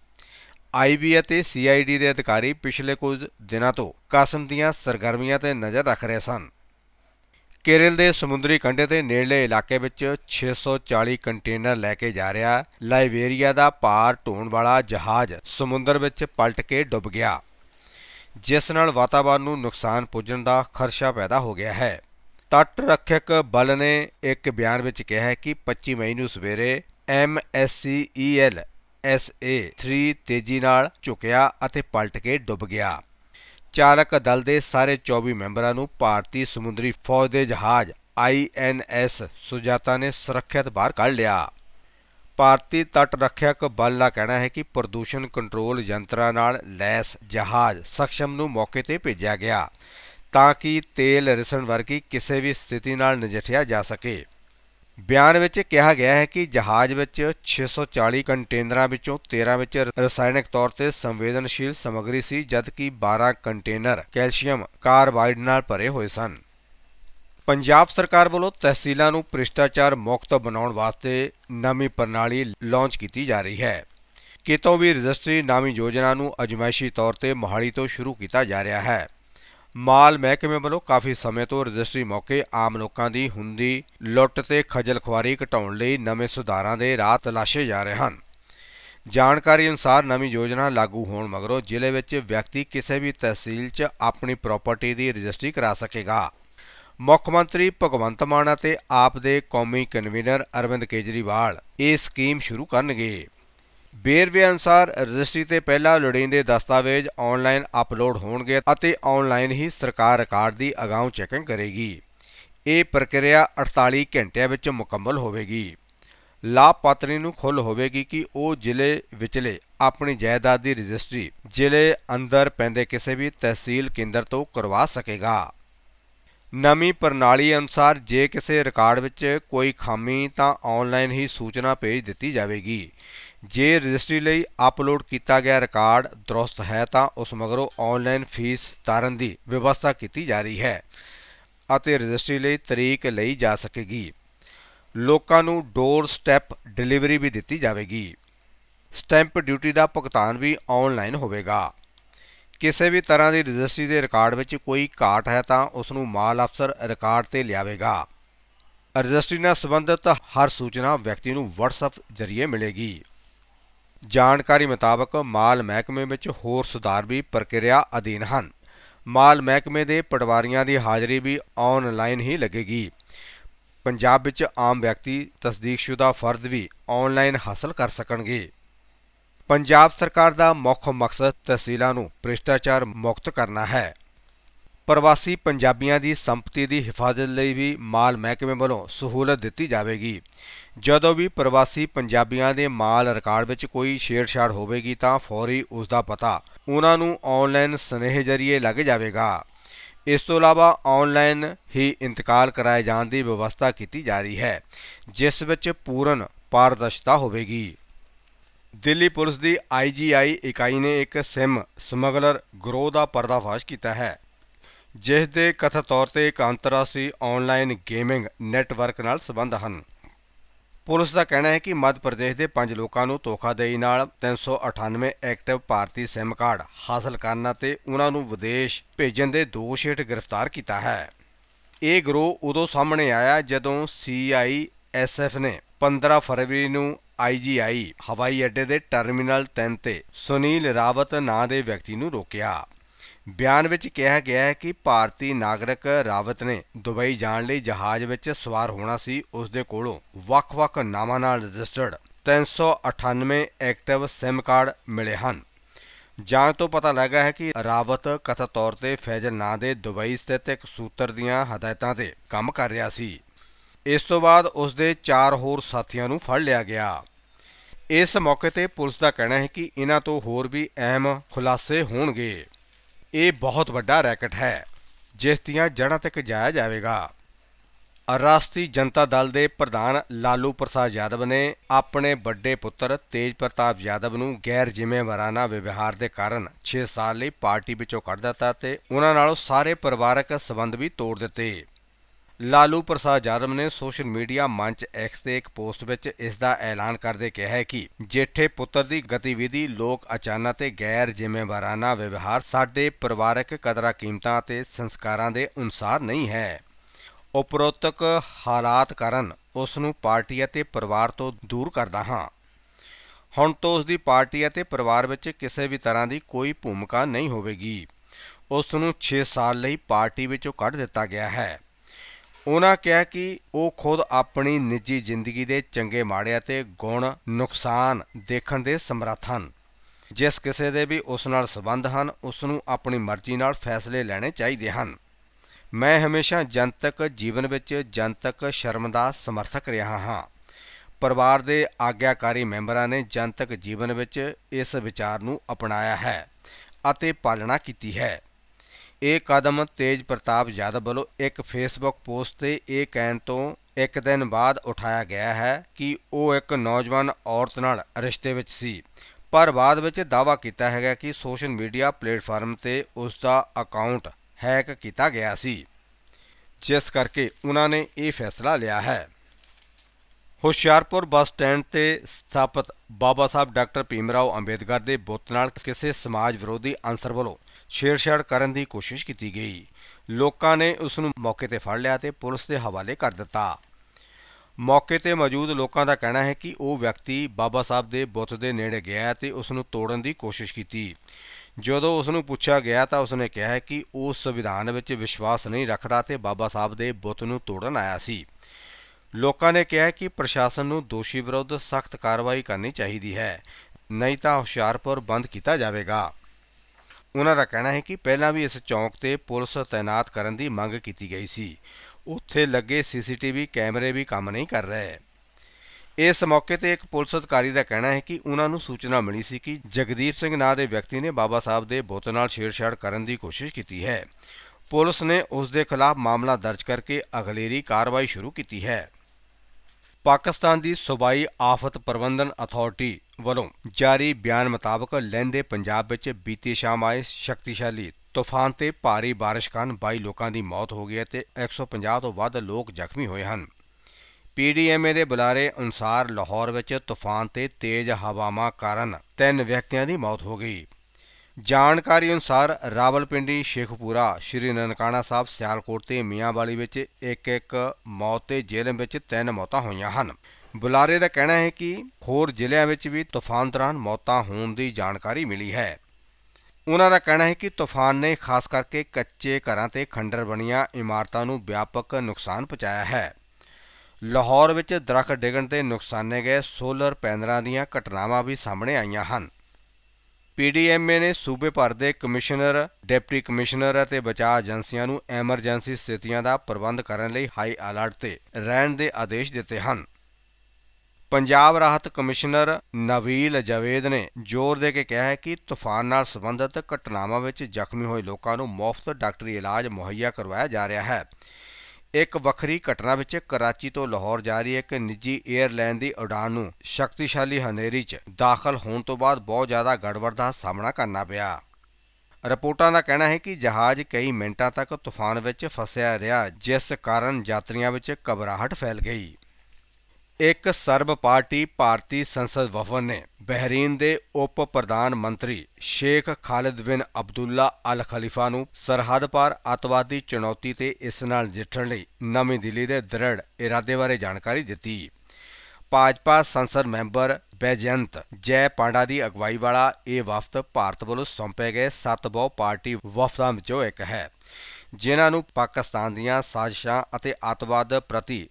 ਆਈਬੀ ਅਤੇ ਸੀਆਈਡੀ ਦੇ ਅਧਿਕਾਰੀ ਪਿਛਲੇ ਕੁਝ ਦਿਨਾਂ ਤੋਂ ਕਾਸਮ ਦੀਆਂ ਸਰਗਰਮੀਆਂ ਤੇ ਨਜ਼ਰ ਰੱਖ ਰਹੇ ਸਨ। ਕੇਰਲ ਦੇ ਸਮੁੰਦਰੀ ਕੰਢੇ ਤੇ ਨੇੜਲੇ ਇਲਾਕੇ ਵਿੱਚ 640 ਕੰਟੇਨਰ ਲੈ ਕੇ ਜਾ ਰਿਹਾ ਲਾਇਬੇਰੀਆ ਦਾ ਭਾਰ ਢੋਣ ਵਾਲਾ ਜਹਾਜ਼ ਸਮੁੰਦਰ ਵਿੱਚ ਪਲਟ ਕੇ ਡੁੱਬ ਗਿਆ, ਜਿਸ ਨਾਲ ਵਾਤਾਵਰਣ ਨੂੰ ਨੁਕਸਾਨ ਪੁੱਜਣ ਦਾ ਖਰਸ਼ਾ ਪੈਦਾ ਹੋ ਗਿਆ ਹੈ। ਤੱਟ ਰੱਖਿਅਕ ਬਲ ਨੇ ਇੱਕ ਬਿਆਨ ਵਿੱਚ ਕਿਹਾ ਹੈ ਕਿ 25 ਮਈ ਨੂੰ ਸਵੇਰੇ MSCEL SA3 ਤੇਜ਼ੀ ਨਾਲ ਝੁਕਿਆ ਅਤੇ ਪਲਟ ਕੇ ਡੁੱਬ ਗਿਆ। ਚਾਲਕ ਦਲ ਦੇ ਸਾਰੇ 24 ਮੈਂਬਰਾਂ ਨੂੰ ਭਾਰਤੀ ਸਮੁੰਦਰੀ ਫੌਜ ਦੇ ਜਹਾਜ਼ INS ਸੁਜਾਤਾ ਨੇ ਸੁਰੱਖਿਅਤ ਬਾਹਰ ਕੱਢ ਲਿਆ। ਭਾਰਤੀ ਤੱਟ ਰੱਖਿਅਕ ਬਲ ਦਾ ਕਹਿਣਾ ਹੈ ਕਿ ਪ੍ਰਦੂਸ਼ਣ ਕੰਟਰੋਲ ਯੰਤਰਾਂ ਨਾਲ ਲੈਸ ਜਹਾਜ਼ ਸક્ષਮ ਨੂੰ ਮੌਕੇ ਤੇ ਭੇਜਿਆ ਗਿਆ। ਤਾਂ ਕਿ ਤੇਲ ਰਿਸਣ ਵਰਗੀ ਕਿਸੇ ਵੀ ਸਥਿਤੀ ਨਾਲ ਨਜਿੱਠਿਆ ਜਾ ਸਕੇ। ਬਿਆਨ ਵਿੱਚ ਕਿਹਾ ਗਿਆ ਹੈ ਕਿ ਜਹਾਜ਼ ਵਿੱਚ 640 ਕੰਟੇਨਰਾਂ ਵਿੱਚੋਂ 13 ਵਿੱਚ ਰਸਾਇਣਕ ਤੌਰ ਤੇ ਸੰਵੇਦਨਸ਼ੀਲ ਸਮੱਗਰੀ ਸੀ, ਜਦਕਿ 12 ਕੰਟੇਨਰ ਕੈਲਸ਼ੀਅਮ ਕਾਰਬਾਈਡ ਨਾਲ ਭਰੇ ਹੋਏ ਸਨ। ਪੰਜਾਬ ਸਰਕਾਰ ਵੱਲੋਂ ਤਹਿਸੀਲਾਂ ਨੂੰ ਭ੍ਰਿਸ਼ਟਾਚਾਰ ਮੁਕਤ ਬਣਾਉਣ ਵਾਸਤੇ ਨਵੀਂ ਪ੍ਰਣਾਲੀ ਲਾਂਚ ਕੀਤੀ ਜਾ ਰਹੀ ਹੈ। ਕਿਤੋਂ ਵੀ ਰਜਿਸਟਰੀ ਨਾਮੀ ਯੋਜਨਾ ਨੂੰ ਅਜਮਾਇਸ਼ੀ ਤੌਰ ਤੇ ਮੋਹਾਲੀ ਤੋਂ ਸ਼ੁਰੂ ਕੀਤਾ ਜਾ ਰਿਹਾ ਹੈ। ਮਾਲ ਮਹਿਕਮੇ ਵੱਲੋਂ ਕਾਫੀ ਸਮੇਂ ਤੋਂ ਰਜਿਸਟਰੀ ਮੌਕੇ ਆਮ ਲੋਕਾਂ ਦੀ ਹੁੰਦੀ ਲੁੱਟ ਤੇ ਖੱਜਲ ਖੁਆਰੀ ਘਟਾਉਣ ਲਈ ਨਵੇਂ ਸੁਧਾਰਾਂ ਦੇ ਰਾਹ ਤਲਾਸ਼ੇ ਜਾ ਰਹੇ ਹਨ। ਜਾਣਕਾਰੀ ਅਨੁਸਾਰ ਨਵੀਂ ਯੋਜਨਾ ਲਾਗੂ ਹੋਣ ਮਗਰੋਂ ਜ਼ਿਲ੍ਹੇ ਵਿੱਚ ਵਿਅਕਤੀ ਕਿਸੇ ਵੀ ਤਹਿਸੀਲ 'ਚ ਆਪਣੀ ਪ੍ਰਾਪਰਟੀ ਦੀ ਰਜਿਸਟਰੀ ਕਰਾ ਸਕੇਗਾ। ਮੁੱਖ ਮੰਤਰੀ ਭਗਵੰਤ ਮਾਨ ਅਤੇ ਆਪ ਦੇ ਕੌਮੀ ਕਨਵੀਨਰ ਅਰਵਿੰਦ ਕੇਜਰੀਵਾਲ ਇਹ ਸਕੀਮ ਸ਼ੁਰੂ ਕਰਨਗੇ। ਵੇਰਵੇ ਅਨੁਸਾਰ ਰਜਿਸਟਰੀ ਤੇ ਪਹਿਲਾਂ ਲੋੜੀਂਦੇ ਦਸਤਾਵੇਜ਼ ਆਨਲਾਈਨ ਅਪਲੋਡ ਹੋਣਗੇ ਅਤੇ ਆਨਲਾਈਨ ਹੀ ਸਰਕਾਰ ਰਿਕਾਰਡ ਦੀ ਅਗਾਊਂ ਚੈਕਿੰਗ ਕਰੇਗੀ। ਇਹ ਪ੍ਰਕਿਰਿਆ 48 ਘੰਟਿਆਂ ਵਿੱਚ ਮੁਕੰਮਲ ਹੋਵੇਗੀ। ਲਾਭਪਾਤਰੀ ਨੂੰ ਖੁੱਲ੍ਹ ਹੋਵੇਗੀ ਕਿ ਉਹ ਜ਼ਿਲ੍ਹੇ ਵਿਚਲੇ ਆਪਣੀ ਜਾਇਦਾਦ ਦੀ ਰਜਿਸਟਰੀ ਜ਼ਿਲ੍ਹੇ ਅੰਦਰ ਪੈਂਦੇ ਕਿਸੇ ਵੀ ਤਹਿਸੀਲ ਕੇਂਦਰ ਤੋਂ ਕਰਵਾ ਸਕੇਗਾ। ਨਵੀਂ ਪ੍ਰਣਾਲੀ ਅਨੁਸਾਰ ਜੇ ਕਿਸੇ ਰਿਕਾਰਡ ਵਿੱਚ ਕੋਈ ਖਾਮੀ ਤਾਂ ਆਨਲਾਈਨ ਹੀ ਸੂਚਨਾ ਭੇਜ ਦਿੱਤੀ ਜਾਵੇਗੀ। ਜੇ ਰਜਿਸਟਰੀ ਲਈ ਅਪਲੋਡ ਕੀਤਾ ਗਿਆ ਰਿਕਾਰਡ ਦਰੁਸਤ ਹੈ ਤਾਂ ਉਸ ਮਗਰੋਂ ਆਨਲਾਈਨ ਫੀਸ ਤਾਰਨ ਦੀ ਵਿਵਸਥਾ ਕੀਤੀ ਜਾ ਰਹੀ ਹੈ ਅਤੇ ਰਜਿਸਟਰੀ ਲਈ ਤਰੀਕ ਲਈ ਜਾ ਸਕੇਗੀ। ਲੋਕਾਂ ਨੂੰ ਡੋਰ ਸਟੈਪ ਡਿਲੀਵਰੀ ਵੀ ਦਿੱਤੀ ਜਾਵੇਗੀ। ਸਟੈਂਪ ਡਿਊਟੀ ਦਾ ਭੁਗਤਾਨ ਵੀ ਆਨਲਾਈਨ ਹੋਵੇਗਾ। ਕਿਸੇ ਵੀ ਤਰ੍ਹਾਂ ਦੀ ਰਜਿਸਟਰੀ ਦੇ ਰਿਕਾਰਡ ਵਿੱਚ ਕੋਈ ਘਾਟ ਹੈ ਤਾਂ ਉਸ ਨੂੰ ਮਾਲ ਅਫਸਰ ਰਿਕਾਰਡ ਤੇ ਲਿਆਵੇਗਾ। ਰਜਿਸਟਰੀ ਨਾਲ ਸੰਬੰਧਿਤ ਹਰ ਸੂਚਨਾ ਵਿਅਕਤੀ ਨੂੰ WhatsApp ਜ਼ਰੀਏ ਮਿਲੇਗੀ। ਜਾਣਕਾਰੀ ਮੁਤਾਬਕ ਮਾਲ ਮਹਿਕਮੇ ਵਿੱਚ ਹੋਰ ਸੁਧਾਰ ਵੀ ਪ੍ਰਕਿਰਿਆ ਅਧੀਨ ਹਨ। ਮਾਲ ਮਹਿਕਮੇ ਦੇ ਪਟਵਾਰੀਆਂ ਦੀ ਹਾਜ਼ਰੀ ਵੀ ਆਨਲਾਈਨ ਹੀ ਲੱਗੇਗੀ। ਪੰਜਾਬ ਵਿੱਚ ਆਮ ਵਿਅਕਤੀ ਤਸਦੀਕਸ਼ੁਦਾ ਫਰਜ਼ ਵੀ ਆਨਲਾਈਨ ਹਾਸਲ ਕਰ ਸਕਣਗੇ। ਪੰਜਾਬ ਸਰਕਾਰ ਦਾ ਮੁੱਖ ਮਕਸਦ ਤਹਿਸੀਲਾਂ ਨੂੰ ਭ੍ਰਿਸ਼ਟਾਚਾਰ ਮੁਕਤ ਕਰਨਾ ਹੈ। ਪ੍ਰਵਾਸੀ ਪੰਜਾਬੀਆਂ ਦੀ ਸੰਪਤੀ ਦੀ ਹਿਫਾਜ਼ਤ ਲਈ ਵੀ ਮਾਲ ਮਹਿਕਮੇ ਵੱਲੋਂ ਸਹੂਲਤ ਦਿੱਤੀ ਜਾਵੇਗੀ। ਜਦੋਂ ਵੀ ਪ੍ਰਵਾਸੀ ਪੰਜਾਬੀਆਂ ਦੇ ਮਾਲ ਰਿਕਾਰਡ ਵਿੱਚ ਕੋਈ ਛੇੜਛਾੜ ਹੋਵੇਗੀ ਤਾਂ ਫੌਰੀ ਉਸ ਦਾ ਪਤਾ ਉਹਨਾਂ ਨੂੰ ਆਨਲਾਈਨ ਸਨੇਹ ਜ਼ਰੀਏ ਲੱਗ ਜਾਵੇਗਾ। ਇਸ ਤੋਂ ਇਲਾਵਾ ਆਨਲਾਈਨ ਹੀ ਇੰਤਕਾਲ ਕਰਾਏ ਜਾਣ ਦੀ ਵਿਵਸਥਾ ਕੀਤੀ ਜਾ ਰਹੀ ਹੈ, ਜਿਸ ਵਿੱਚ ਪੂਰਨ ਪਾਰਦਰਸ਼ਤਾ ਹੋਵੇਗੀ। ਦਿੱਲੀ ਪੁਲਿਸ ਦੀ ਆਈਜੀਆਈ ਇਕਾਈ ਨੇ ਇੱਕ ਸਿਮ ਸਮਗਲਰ ਗਰੋਹ ਦਾ ਪਰਦਾਫਾਸ਼ ਕੀਤਾ ਹੈ, ਜਿਸ ਦੇ ਕਥਿਤ ਤੌਰ ਤੇ ਇੱਕ ਅੰਤਰਰਾਸ਼ਟਰੀ ਆਨਲਾਈਨ ਗੇਮਿੰਗ ਨੈਟਵਰਕ ਨਾਲ ਸੰਬੰਧ ਹਨ। ਪੁਲਿਸ ਦਾ ਕਹਿਣਾ ਹੈ ਕਿ ਮੱਧ ਪ੍ਰਦੇਸ਼ ਦੇ ਪੰਜ ਲੋਕਾਂ ਨੂੰ ਧੋਖਾਦੇਈ ਨਾਲ 398 ਐਕਟਿਵ ਭਾਰਤੀ ਸਿਮ ਕਾਰਡ ਹਾਸਲ ਕਰਨ ਅਤੇ ਉਹਨਾਂ ਨੂੰ ਵਿਦੇਸ਼ ਭੇਜਣ ਦੇ ਦੋਸ਼ ਹੇਠ ਗ੍ਰਿਫਤਾਰ ਕੀਤਾ ਹੈ। ਇਹ ਗਰੋਹ ਉਦੋਂ ਸਾਹਮਣੇ ਆਇਆ ਜਦੋਂ ਸੀਆਈਐਸਐਫ ਨੇ 15 ਫਰਵਰੀ ਨੂੰ ਆਈਜੀਆਈ ਹਵਾਈ ਅੱਡੇ ਦੇ ਟਰਮੀਨਲ 3 ਤੇ ਸੁਨੀਲ ਰਾਵਤ ਨਾਂ ਦੇ ਵਿਅਕਤੀ ਨੂੰ ਰੋਕਿਆ। ਬਿਆਨ ਵਿੱਚ ਕਿਹਾ ਗਿਆ ਹੈ ਕਿ ਭਾਰਤੀ ਨਾਗਰਿਕ ਰਾਵਤ ਨੇ ਦੁਬਈ ਜਾਣ ਲਈ ਜਹਾਜ਼ ਵਿੱਚ ਸਵਾਰ ਹੋਣਾ ਸੀ, ਉਸ ਦੇ ਕੋਲੋਂ ਵੱਖ-ਵੱਖ ਨਾਵਾਂ ਨਾਲ ਰਜਿਸਟਰਡ 398 ਐਕਟਿਵ ਸਿਮ ਕਾਰਡ ਮਿਲੇ ਹਨ। ਜਾਂਚ ਤੋਂ ਪਤਾ ਲੱਗਾ ਹੈ ਕਿ ਰਾਵਤ ਕਥਿਤ ਤੌਰ ਤੇ ਫੈਜ਼ਲ ਨਾਂ ਦੇ ਦੁਬਈ ਸਥਿਤ ਇੱਕ ਸੂਤਰ ਦੀਆਂ ਹਦਾਇਤਾਂ ਤੇ ਕੰਮ ਕਰ ਰਿਹਾ ਸੀ। ਇਸ ਤੋਂ ਬਾਅਦ ਉਸ ਦੇ ਚਾਰ ਹੋਰ ਸਾਥੀਆਂ ਨੂੰ ਫੜ ਲਿਆ ਗਿਆ। ਇਸ ਮੌਕੇ ਤੇ ਪੁਲਿਸ ਦਾ ਕਹਿਣਾ ਹੈ ਕਿ ਇਹਨਾਂ ਤੋਂ ਹੋਰ ਵੀ ਅਹਿਮ ਖੁਲਾਸੇ ਹੋਣਗੇ। ਇਹ ਬਹੁਤ ਵੱਡਾ ਰੈਕਟ ਹੈ, ਜਿਸ ਦੀਆਂ ਜੜ੍ਹਾਂ ਤੱਕ ਜਾਇਆ ਜਾਵੇਗਾ। ਰਾਸ਼ਟਰੀ ਜਨਤਾ ਦਲ ਦੇ ਪ੍ਰਧਾਨ ਲਾਲੂ ਪ੍ਰਸਾਦ ਯਾਦਵ ਨੇ ਆਪਣੇ ਵੱਡੇ ਪੁੱਤਰ ਤੇਜ ਪ੍ਰਤਾਪ ਯਾਦਵ ਨੂੰ ਗੈਰ ਜ਼ਿੰਮੇਵਾਰਾਨਾ ਵਿਵਹਾਰ ਦੇ ਕਾਰਨ 6 ਸਾਲ ਲਈ ਪਾਰਟੀ ਵਿੱਚੋਂ ਕੱਢ ਦਿੱਤਾ ਤੇ ਉਹਨਾਂ ਨਾਲ ਸਾਰੇ ਪਰਿਵਾਰਕ ਸਬੰਧ ਵੀ ਤੋੜ ਦਿੱਤੇ। ਲਾਲੂ ਪ੍ਰਸਾਦ ਯਾਦਵ ਨੇ ਸੋਸ਼ਲ ਮੀਡੀਆ ਮੰਚ ਐਕਸ ਤੇ ਇੱਕ ਪੋਸਟ ਵਿੱਚ ਇਸ ਦਾ ਐਲਾਨ ਕਰਦੇ ਕਿਹਾ ਹੈ ਕਿ ਜੇਠੇ ਪੁੱਤਰ ਦੀ ਗਤੀਵਿਧੀ ਲੋਕ ਅਚਾਨਕ ਤੇ ਗੈਰ ਜ਼ਿੰਮੇਵਾਰਾਨਾ ਵਿਵਹਾਰ ਸਾਡੇ ਪਰਿਵਾਰਕ ਕਦਰਾਂ ਕੀਮਤਾਂ ਅਤੇ ਸੰਸਕਾਰਾਂ ਦੇ ਅਨੁਸਾਰ ਨਹੀਂ ਹੈ। ਉਪਰੋਤਕ ਹਾਲਾਤ ਕਾਰਨ ਉਸ ਨੂੰ ਪਾਰਟੀ ਅਤੇ ਪਰਿਵਾਰ ਤੋਂ ਦੂਰ ਕਰਦਾ ਹਾਂ। ਹੁਣ ਤੋਂ ਉਸ ਦੀ ਪਾਰਟੀ ਅਤੇ ਪਰਿਵਾਰ ਵਿੱਚ ਕਿਸੇ ਵੀ ਤਰ੍ਹਾਂ ਦੀ ਕੋਈ ਭੂਮਿਕਾ ਨਹੀਂ ਹੋਵੇਗੀ। ਉਸ ਨੂੰ 6 ਸਾਲ ਲਈ ਪਾਰਟੀ ਵਿੱਚੋਂ ਕੱਢ ਦਿੱਤਾ ਗਿਆ ਹੈ। ਉਹਨਾਂ ਕਿਹਾ ਕਿ ਉਹ ਖੁਦ ਆਪਣੀ ਨਿੱਜੀ ਜ਼ਿੰਦਗੀ ਦੇ ਚੰਗੇ ਮਾੜੇ ਅਤੇ ਗੁਣ, ਨੁਕਸਾਨ ਦੇਖਣ ਦੇ ਸਮਰੱਥ ਹਨ। ਜਿਸ ਕਿਸੇ ਦੇ ਵੀ ਉਸ ਨਾਲ ਸੰਬੰਧ ਹਨ, ਉਸ ਨੂੰ ਆਪਣੀ ਮਰਜ਼ੀ ਨਾਲ ਫੈਸਲੇ ਲੈਣੇ ਚਾਹੀਦੇ ਹਨ। ਮੈਂ ਹਮੇਸ਼ਾ ਜਨਤਕ ਜੀਵਨ ਵਿੱਚ ਜਨਤਕ ਸ਼ਰਮ ਦਾ ਸਮਰਥਕ ਰਿਹਾ ਹਾਂ। ਪਰਿਵਾਰ ਦੇ ਆਗਿਆਕਾਰੀ ਮੈਂਬਰਾਂ ਨੇ ਜਨਤਕ ਜੀਵਨ ਵਿੱਚ ਇਸ ਵਿਚਾਰ ਨੂੰ ਅਪਣਾਇਆ ਹੈ ਅਤੇ ਪਾਲਣਾ ਕੀਤੀ ਹੈ। ਇਹ ਕਦਮ ਤੇਜ ਪ੍ਰਤਾਪ ਯਾਦਵ ਵੱਲੋਂ ਇੱਕ ਫੇਸਬੁੱਕ ਪੋਸਟ ਤੇ ਇਹ ਕਹਿਣ ਤੋਂ ਇੱਕ ਦਿਨ ਬਾਅਦ ਉਠਾਇਆ ਗਿਆ ਹੈ ਕਿ ਉਹ ਇੱਕ ਨੌਜਵਾਨ ਔਰਤ ਨਾਲ ਰਿਸ਼ਤੇ ਵਿੱਚ ਸੀ। ਪਰ ਬਾਅਦ ਵਿੱਚ ਦਾਅਵਾ ਕੀਤਾ ਹੈਗਾ ਕਿ ਸੋਸ਼ਲ ਮੀਡੀਆ ਪਲੇਟਫਾਰਮ ਤੇ ਉਸ ਦਾ ਅਕਾਊਂਟ ਹੈਕ ਕੀਤਾ ਗਿਆ ਸੀ। ਜਿਸ ਕਰਕੇ ਉਹਨਾਂ ਨੇ ਇਹ ਫੈਸਲਾ ਲਿਆ ਹੈ। ਹੁਸ਼ਿਆਰਪੁਰ ਬੱਸ ਸਟੈਂਡ ਤੇ ਸਥਾਪਿਤ ਬਾਬਾ ਸਾਹਿਬ ਡਾਕਟਰ ਭੀਮਰਾਓ ਅੰਬੇਦਕਰ ਦੇ ਬੁੱਤ ਨਾਲ ਕਿਸੇ ਸਮਾਜ ਵਿਰੋਧੀ ਅਨਸਰ ਵੱਲੋਂ ਛੇੜਛਾੜ ਕਰਨ ਦੀ ਕੋਸ਼ਿਸ਼ ਕੀਤੀ ਗਈ। ਲੋਕਾਂ ਨੇ ਉਸ ਨੂੰ ਮੌਕੇ ਤੇ ਫੜ ਲਿਆ ਤੇ ਪੁਲਿਸ ਦੇ ਹਵਾਲੇ ਕਰ ਦਿੱਤਾ। ਮੌਕੇ ਤੇ ਮੌਜੂਦ ਲੋਕਾਂ ਦਾ ਕਹਿਣਾ ਹੈ ਕਿ ਉਹ ਵਿਅਕਤੀ ਬਾਬਾ ਸਾਹਿਬ ਦੇ ਬੁੱਤ ਦੇ ਨੇੜੇ ਗਿਆ ਤੇ ਉਸ ਨੂੰ ਤੋੜਨ ਦੀ ਕੋਸ਼ਿਸ਼ ਕੀਤੀ। ਜਦੋਂ ਉਸ ਨੂੰ ਪੁੱਛਿਆ ਗਿਆ ਤਾਂ ਉਸ ਨੇ ਕਿਹਾ ਕਿ ਉਹ ਸੰਵਿਧਾਨ ਵਿੱਚ ਵਿਸ਼ਵਾਸ ਨਹੀਂ ਰੱਖਦਾ ਤੇ ਬਾਬਾ ਸਾਹਿਬ ਦੇ ਬੁੱਤ ਨੂੰ ਤੋੜਨ ਆਇਆ ਸੀ। ਲੋਕਾਂ ਨੇ ਕਿਹਾ ਕਿ ਪ੍ਰਸ਼ਾਸਨ ਨੂੰ ਦੋਸ਼ੀ ਵਿਰੁੱਧ ਸਖਤ ਕਾਰਵਾਈ ਕਰਨੀ ਚਾਹੀਦੀ ਹੈ, ਨਹੀਂ ਤਾਂ ਹੁਸ਼ਿਆਰਪੁਰ ਬੰਦ ਕੀਤਾ ਜਾਵੇਗਾ। ਉਹਨਾਂ ਦਾ ਕਹਿਣਾ ਹੈ ਕਿ ਪਹਿਲਾਂ ਵੀ ਇਸ ਚੌਂਕ ਤੇ ਪੁਲਿਸ ਤਾਇਨਾਤ ਕਰਨ ਦੀ ਮੰਗ ਕੀਤੀ ਗਈ ਸੀ। ਉੱਥੇ ਲੱਗੇ ਸੀਸੀਟੀਵੀ ਕੈਮਰੇ ਵੀ ਕੰਮ ਨਹੀਂ ਕਰ ਰਹੇ। ਇਸ ਮੌਕੇ ਤੇ ਇੱਕ ਪੁਲਿਸ ਅਧਿਕਾਰੀ ਦਾ ਕਹਿਣਾ ਹੈ ਕਿ ਉਹਨਾਂ ਨੂੰ ਸੂਚਨਾ ਮਿਲੀ ਸੀ ਕਿ ਜਗਦੀਪ ਸਿੰਘ ਨਾਂ ਦੇ ਵਿਅਕਤੀ ਨੇ ਬਾਬਾ ਸਾਹਿਬ ਦੇ ਬੁੱਤ ਨਾਲ ਛੇੜਛਾੜ ਕਰਨ ਦੀ ਕੋਸ਼ਿਸ਼ ਕੀਤੀ ਹੈ। ਪੁਲਿਸ ਨੇ ਉਸ ਦੇ ਖਿਲਾਫ ਮਾਮਲਾ ਦਰਜ ਕਰਕੇ ਅਗਲੇਰੀ ਕਾਰਵਾਈ ਸ਼ੁਰੂ ਕੀਤੀ ਹੈ। ਪਾਕਿਸਤਾਨ ਦੀ ਸੂਬਾਈ ਆਫਤ ਪ੍ਰਬੰਧਨ ਅਥਾਰਟੀ ਵੱਲੋਂ ਜਾਰੀ ਬਿਆਨ ਮੁਤਾਬਕ ਲਹਿੰਦੇ ਪੰਜਾਬ ਵਿੱਚ ਬੀਤੀ ਸ਼ਾਮ ਆਏ ਸ਼ਕਤੀਸ਼ਾਲੀ ਤੂਫਾਨ ਤੇ ਭਾਰੀ ਬਾਰਿਸ਼ ਕਾਰਨ 22 ਲੋਕਾਂ ਦੀ ਮੌਤ ਹੋ ਗਈ ਹੈ ਤੇ 150 ਤੋਂ ਵੱਧ ਲੋਕ ਜ਼ਖਮੀ ਹੋਏ ਹਨ। ਪੀਡੀਐਮਏ ਦੇ ਬੁਲਾਰੇ ਅਨੁਸਾਰ ਲਾਹੌਰ ਵਿੱਚ ਤੂਫਾਨ ਤੇ ਤੇਜ਼ ਹਵਾਵਾਂ ਕਾਰਨ ਤਿੰਨ ਵਿਅਕਤੀਆਂ ਦੀ ਮੌਤ ਹੋ ਗਈ। ਜਾਣਕਾਰੀ ਅਨੁਸਾਰ ਰਾਵਲਪਿੰਡੀ, ਸ਼ੇਖਪੂਰਾ, ਸ਼੍ਰੀ ਨਨਕਾਣਾ ਸਾਹਿਬ, ਸਿਆਲਕੋਟ ਤੇ ਮੀਆਂਵਾਲੀ ਵਿੱਚ ਇੱਕ ਇੱਕ ਮੌਤ ਤੇ ਜੇਲ੍ਹ ਵਿੱਚ ਤਿੰਨ ਮੌਤਾਂ ਹੋਈਆਂ ਹਨ। ਬੁਲਾਰੇ ਦਾ ਕਹਿਣਾ ਹੈ ਕਿ ਹੋਰ ਜ਼ਿਲ੍ਹਿਆਂ ਵਿੱਚ ਵੀ ਤੂਫਾਨ ਦੌਰਾਨ ਮੌਤਾਂ ਹੋਣ ਦੀ ਜਾਣਕਾਰੀ ਮਿਲੀ ਹੈ। ਉਹਨਾਂ ਦਾ ਕਹਿਣਾ ਹੈ ਕਿ ਤੂਫਾਨ ਨੇ ਖਾਸ ਕਰਕੇ ਕੱਚੇ ਘਰਾਂ ਤੇ ਖੰਡਰ ਬਣੀਆਂ ਇਮਾਰਤਾਂ ਨੂੰ ਵਿਆਪਕ ਨੁਕਸਾਨ ਪਹੁੰਚਾਇਆ ਹੈ। ਲਾਹੌਰ ਵਿੱਚ ਦਰਖਤ ਡਿੱਗਣ ਤੇ ਨੁਕਸਾਨੇ ਗਏ ਸੋਲਰ ਪੈਨਲਾਂ ਦੀਆਂ ਘਟਨਾਵਾਂ ਵੀ ਸਾਹਮਣੇ ਆਈਆਂ ਹਨ। ਪੀਡੀਐਮਏ ਨੇ ਸੂਬੇ ਭਰ ਦੇ ਕਮਿਸ਼ਨਰ, ਡਿਪਟੀ ਕਮਿਸ਼ਨਰ ਅਤੇ ਬਚਾਅ ਏਜੰਸੀਆਂ ਨੂੰ ਐਮਰਜੈਂਸੀ ਸਥਿਤੀਆਂ ਦਾ ਪ੍ਰਬੰਧ ਕਰਨ ਲਈ ਹਾਈ ਅਲਰਟ ਤੇ ਰਹਿਣ ਦੇ ਆਦੇਸ਼ ਦਿੱਤੇ ਹਨ। ਪੰਜਾਬ ਰਾਹਤ ਕਮਿਸ਼ਨਰ ਨਵੀਲ ਜਵੇਦ ਨੇ ਜ਼ੋਰ ਦੇ ਕੇ ਕਿਹਾ ਹੈ ਕਿ ਤੂਫਾਨ ਨਾਲ ਸੰਬੰਧਿਤ ਘਟਨਾਵਾਂ ਵਿੱਚ ਜ਼ਖਮੀ ਹੋਏ ਲੋਕਾਂ ਨੂੰ ਮੁਫਤ ਡਾਕਟਰੀ ਇਲਾਜ ਮੁਹੱਈਆ ਕਰਵਾਇਆ ਜਾ ਰਿਹਾ ਹੈ। ਇੱਕ ਵੱਖਰੀ ਘਟਨਾ ਵਿੱਚ ਕਰਾਚੀ ਤੋਂ ਲਾਹੌਰ ਜਾ ਰਹੀ ਇੱਕ ਨਿੱਜੀ 에ਅਰਲਾਈਨ ਦੀ ਉਡਾਨ ਨੂੰ ਸ਼ਕਤੀਸ਼ਾਲੀ ਹਨੇਰੀ 'ਚ ਦਾਖਲ ਹੋਣ ਤੋਂ ਬਾਅਦ ਬਹੁਤ ਜ਼ਿਆਦਾ ਗੜਬੜ ਦਾ ਸਾਹਮਣਾ ਕਰਨਾ ਪਿਆ। ਰਿਪੋਰਟਾਂ ਦਾ ਕਹਿਣਾ ਹੈ ਕਿ ਜਹਾਜ਼ ਕਈ ਮਿੰਟਾਂ ਤੱਕ ਤੂਫਾਨ ਵਿੱਚ ਫਸਿਆ ਰਿਹਾ, ਜਿਸ ਕਾਰਨ ਯਾਤਰੀਆਂ ਵਿੱਚ ਘਬਰਾਹਟ ਫੈਲ ਗਈ। ਇੱਕ ਸਰਬ ਪਾਰਟੀ ਭਾਰਤੀ ਸੰਸਦ ਵਫਦ ਨੇ ਬਹਿਰੀਨ ਦੇ ਉਪ ਪ੍ਰਧਾਨ ਮੰਤਰੀ ਸ਼ੇਖ ਖਾਲਿਦ ਬਿਨ ਅਬਦੁੱਲਾ ਅਲ ਖਲੀਫਾ ਨੂੰ ਸਰਹੱਦ ਪਾਰ ਅੱਤਵਾਦੀ ਚੁਣੌਤੀ ਤੇ ਇਸ ਨਾਲ ਨਜਿੱਠਣ ਲਈ ਨਵੀਂ ਦਿੱਲੀ ਦੇ ਦ੍ਰਿੜ ਇਰਾਦੇ ਬਾਰੇ ਜਾਣਕਾਰੀ ਦਿੱਤੀ। ਭਾਜਪਾ ਸੰਸਦ ਮੈਂਬਰ ਬੈਜੰਤ ਜੈ ਪਾਂਡਾ ਦੀ ਅਗਵਾਈ ਵਾਲਾ ਇਹ ਵਫਦ ਭਾਰਤ ਵੱਲੋਂ ਸੌਂਪੇ ਗਏ ਸੱਤ ਬਹੁ ਪਾਰਟੀ ਵਫਦਾਂ ਵਿੱਚੋਂ ਇੱਕ ਹੈ। ਜਿਨ੍ਹਾਂ ਨੂੰ ਪਾਕਿਸਤਾਨ ਦੀਆਂ ਸਾਜ਼ਿਸ਼ਾਂ ਅਤੇ ਅੱਤਵਾਦ ਪ੍ਰਤੀ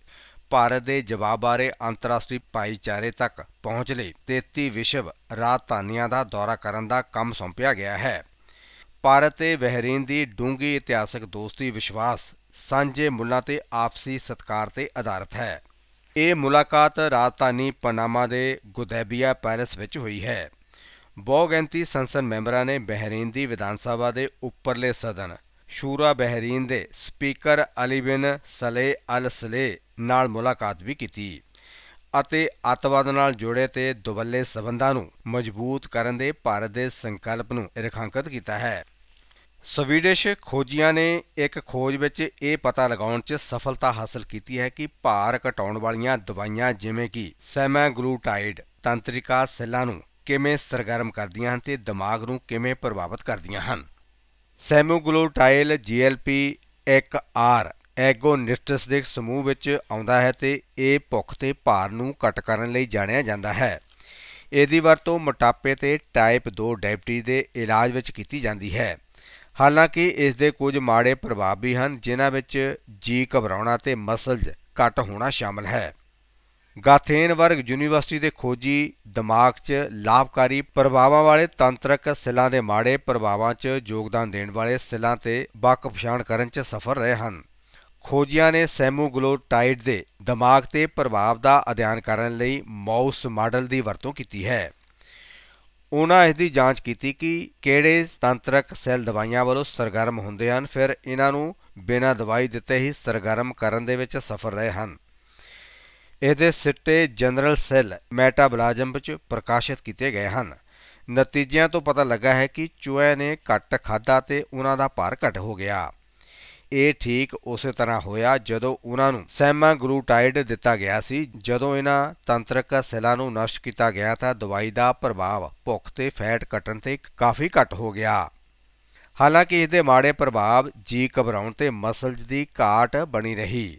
ਭਾਰਤ ਦੇ ਜਵਾਬ ਬਾਰੇ ਅੰਤਰਰਾਸ਼ਟਰੀ ਭਾਈਚਾਰੇ ਤੱਕ ਪਹੁੰਚ ਲਈ 33 ਵਿਸ਼ਵ ਰਾਜਧਾਨੀਆਂ ਦਾ ਦੌਰਾ ਕਰਨ ਦਾ ਕੰਮ ਸੌਂਪਿਆ ਗਿਆ ਹੈ। ਭਾਰਤ ਤੇ ਬਹਿਰੀਨ ਦੀ ਡੂੰਘੀ ਇਤਿਹਾਸਕ ਦੋਸਤੀ ਵਿਸ਼ਵਾਸ ਸਾਂਝੇ ਮੁੱਲਾਂ ਤੇ ਆਪਸੀ ਸਤਿਕਾਰ ਤੇ ਆਧਾਰਿਤ ਹੈ। ਇਹ ਮੁਲਾਕਾਤ ਰਾਜਧਾਨੀ ਪਨਾਮਾ ਦੇ ਗੁਦੈਬੀਆ ਪੈਲੇਸ ਵਿੱਚ ਹੋਈ ਹੈ। ਬਹੁਗਿਣਤੀ ਸੰਸਦ ਮੈਂਬਰਾਂ ਨੇ ਬਹਿਰੀਨ ਦੀ ਵਿਧਾਨ ਸਭਾ ਦੇ ਉੱਪਰਲੇ ਸਦਨ ਸ਼ੂਰਾ ਬਹਿਰੀਨ ਦੇ speaker Ali bin Saleh Al ਸਲੇ ਨਾਲ ਮੁਲਾਕਾਤ ਵੀ ਕੀਤੀ ਅਤੇ ਅੱਤਵਾਦ ਨਾਲ ਜੁੜੇ ਤੇ ਦੁਬੱਲੇ ਸਬੰਧਾਂ ਨੂੰ ਮਜ਼ਬੂਤ ਕਰਨ ਦੇ ਭਾਰਤ ਦੇ ਸੰਕਲਪ ਨੂੰ ਰੇਖਾਂਕਿਤ ਕੀਤਾ ਹੈ। ਸਵੀਡਿਸ਼ ਖੋਜੀਆਂ ਨੇ ਇੱਕ ਖੋਜ ਵਿੱਚ ਇਹ ਪਤਾ ਲਗਾਉਣ 'ਚ ਸਫਲਤਾ ਹਾਸਲ ਕੀਤੀ ਹੈ ਕਿ ਭਾਰ ਘਟਾਉਣ ਵਾਲੀਆਂ ਦਵਾਈਆਂ ਜਿਵੇਂ ਕਿ ਸੈਮਾਗਲੂਟਾਈਡ ਤੰਤਰਿਕਾ ਸੈੱਲਾਂ ਨੂੰ ਕਿਵੇਂ ਸਰਗਰਮ ਕਰਦੀਆਂ ਹਨ ਤੇ ਦਿਮਾਗ ਨੂੰ ਕਿਵੇਂ ਪ੍ਰਭਾਵਿਤ ਕਰਦੀਆਂ ਹਨ। ਸੈਮੂਗਲੂਟਾਈਲ ਜੀਐਲਪੀ 1R ਐਗੋਨਿਸਟਸ ਦੇ ਸਮੂਹ ਵਿੱਚ ਆਉਂਦਾ ਹੈ ਤੇ ਇਹ ਭੁੱਖ ਤੇ ਭਾਰ ਨੂੰ ਘਟ ਕਰਨ ਲਈ ਜਾਣਿਆ ਜਾਂਦਾ ਹੈ। ਇਹਦੀ ਵਰਤੋਂ ਮੋਟਾਪੇ ਤੇ ਟਾਈਪ 2 ਡਾਇਬਟੀਜ਼ ਦੇ ਇਲਾਜ ਵਿੱਚ ਕੀਤੀ ਜਾਂਦੀ ਹੈ। ਹਾਲਾਂਕਿ ਇਸ ਦੇ ਕੁਝ ਮਾੜੇ ਪ੍ਰਭਾਵ ਵੀ ਹਨ, ਜਿਨ੍ਹਾਂ ਵਿੱਚ ਜੀ ਘਬਰਾਉਣਾ ਤੇ ਮਸਲਜ਼ ਘੱਟ ਹੋਣਾ ਸ਼ਾਮਲ ਹੈ। ਗਾਥੇਨਬਰਗ ਯੂਨੀਵਰਸਿਟੀ ਦੇ ਖੋਜੀ ਦਿਮਾਗ 'ਚ ਲਾਭਕਾਰੀ ਪ੍ਰਭਾਵਾਂ ਵਾਲੇ ਤੰਤਰਕ ਸੈੱਲਾਂ ਦੇ ਮਾੜੇ ਪ੍ਰਭਾਵਾਂ 'ਚ ਯੋਗਦਾਨ ਦੇਣ ਵਾਲੇ ਸੈੱਲਾਂ ਤੇ ਵੱਖ ਪਛਾਣ ਕਰਨ 'ਚ ਸਫਲ ਰਹੇ ਹਨ। ਖੋਜੀਆਂ ਨੇ ਸੈਮੂਗਲੋਟਾਈਡ ਦੇ ਦਿਮਾਗ ਤੇ ਪ੍ਰਭਾਵ ਦਾ ਅਧਿਐਨ ਕਰਨ ਲਈ ਮਾਊਸ ਮਾਡਲ ਦੀ ਵਰਤੋਂ ਕੀਤੀ ਹੈ। ਉਹਨਾਂ ਇਸ ਦੀ ਜਾਂਚ ਕੀਤੀ ਕਿ ਕਿਹੜੇ ਤੰਤਰਕ ਸੈੱਲ ਦਵਾਈਆਂ ਵੱਲੋਂ ਸਰਗਰਮ ਹੁੰਦੇ ਹਨ, ਫਿਰ ਇਹਨਾਂ ਨੂੰ ਬਿਨਾਂ ਦਵਾਈ ਦਿੱਤੇ ਹੀ ਸਰਗਰਮ ਕਰਨ ਦੇ ਵਿੱਚ ਸਫਲ ਰਹੇ ਹਨ। ਇਹਦੇ ਸਿੱਟੇ ਜਨਰਲ ਸੈੱਲ ਮੈਟਾਬਲਾਜ਼ਮ ਵਿੱਚ ਪ੍ਰਕਾਸ਼ਿਤ ਕੀਤੇ ਗਏ ਹਨ। ਨਤੀਜਿਆਂ ਤੋਂ ਪਤਾ ਲੱਗਾ ਹੈ ਕਿ ਚੂਹੇ ਨੇ ਘੱਟ ਖਾਧਾ ਤੇ ਉਹਨਾਂ ਦਾ ਭਾਰ ਘਟ ਹੋ ਗਿਆ। ਇਹ ਠੀਕ ਉਸੇ ਤਰ੍ਹਾਂ ਹੋਇਆ ਜਦੋਂ ਉਹਨਾਂ ਨੂੰ ਸੈਮਾਗਲੂਟਾਈਡ ਦਿੱਤਾ ਗਿਆ ਸੀ। ਜਦੋਂ ਇਹਨਾਂ ਤੰਤਰਕ ਸੈੱਲਾਂ ਨੂੰ ਨਸ਼ਟ ਕੀਤਾ ਗਿਆ ਤਾਂ ਦਵਾਈ ਦਾ ਪ੍ਰਭਾਵ ਭੁੱਖ ਤੇ ਫੈਟ ਘਟਣ ਤੇ ਕਾਫੀ ਘੱਟ ਹੋ ਗਿਆ। ਹਾਲਾਂਕਿ ਇਸ ਦੇ ਮਾੜੇ ਪ੍ਰਭਾਵ ਜੀ ਘਬਰਾਉਣ ਤੇ ਮਸਲਜ਼ ਦੀ ਘਾਟ ਬਣੀ ਰਹੀ।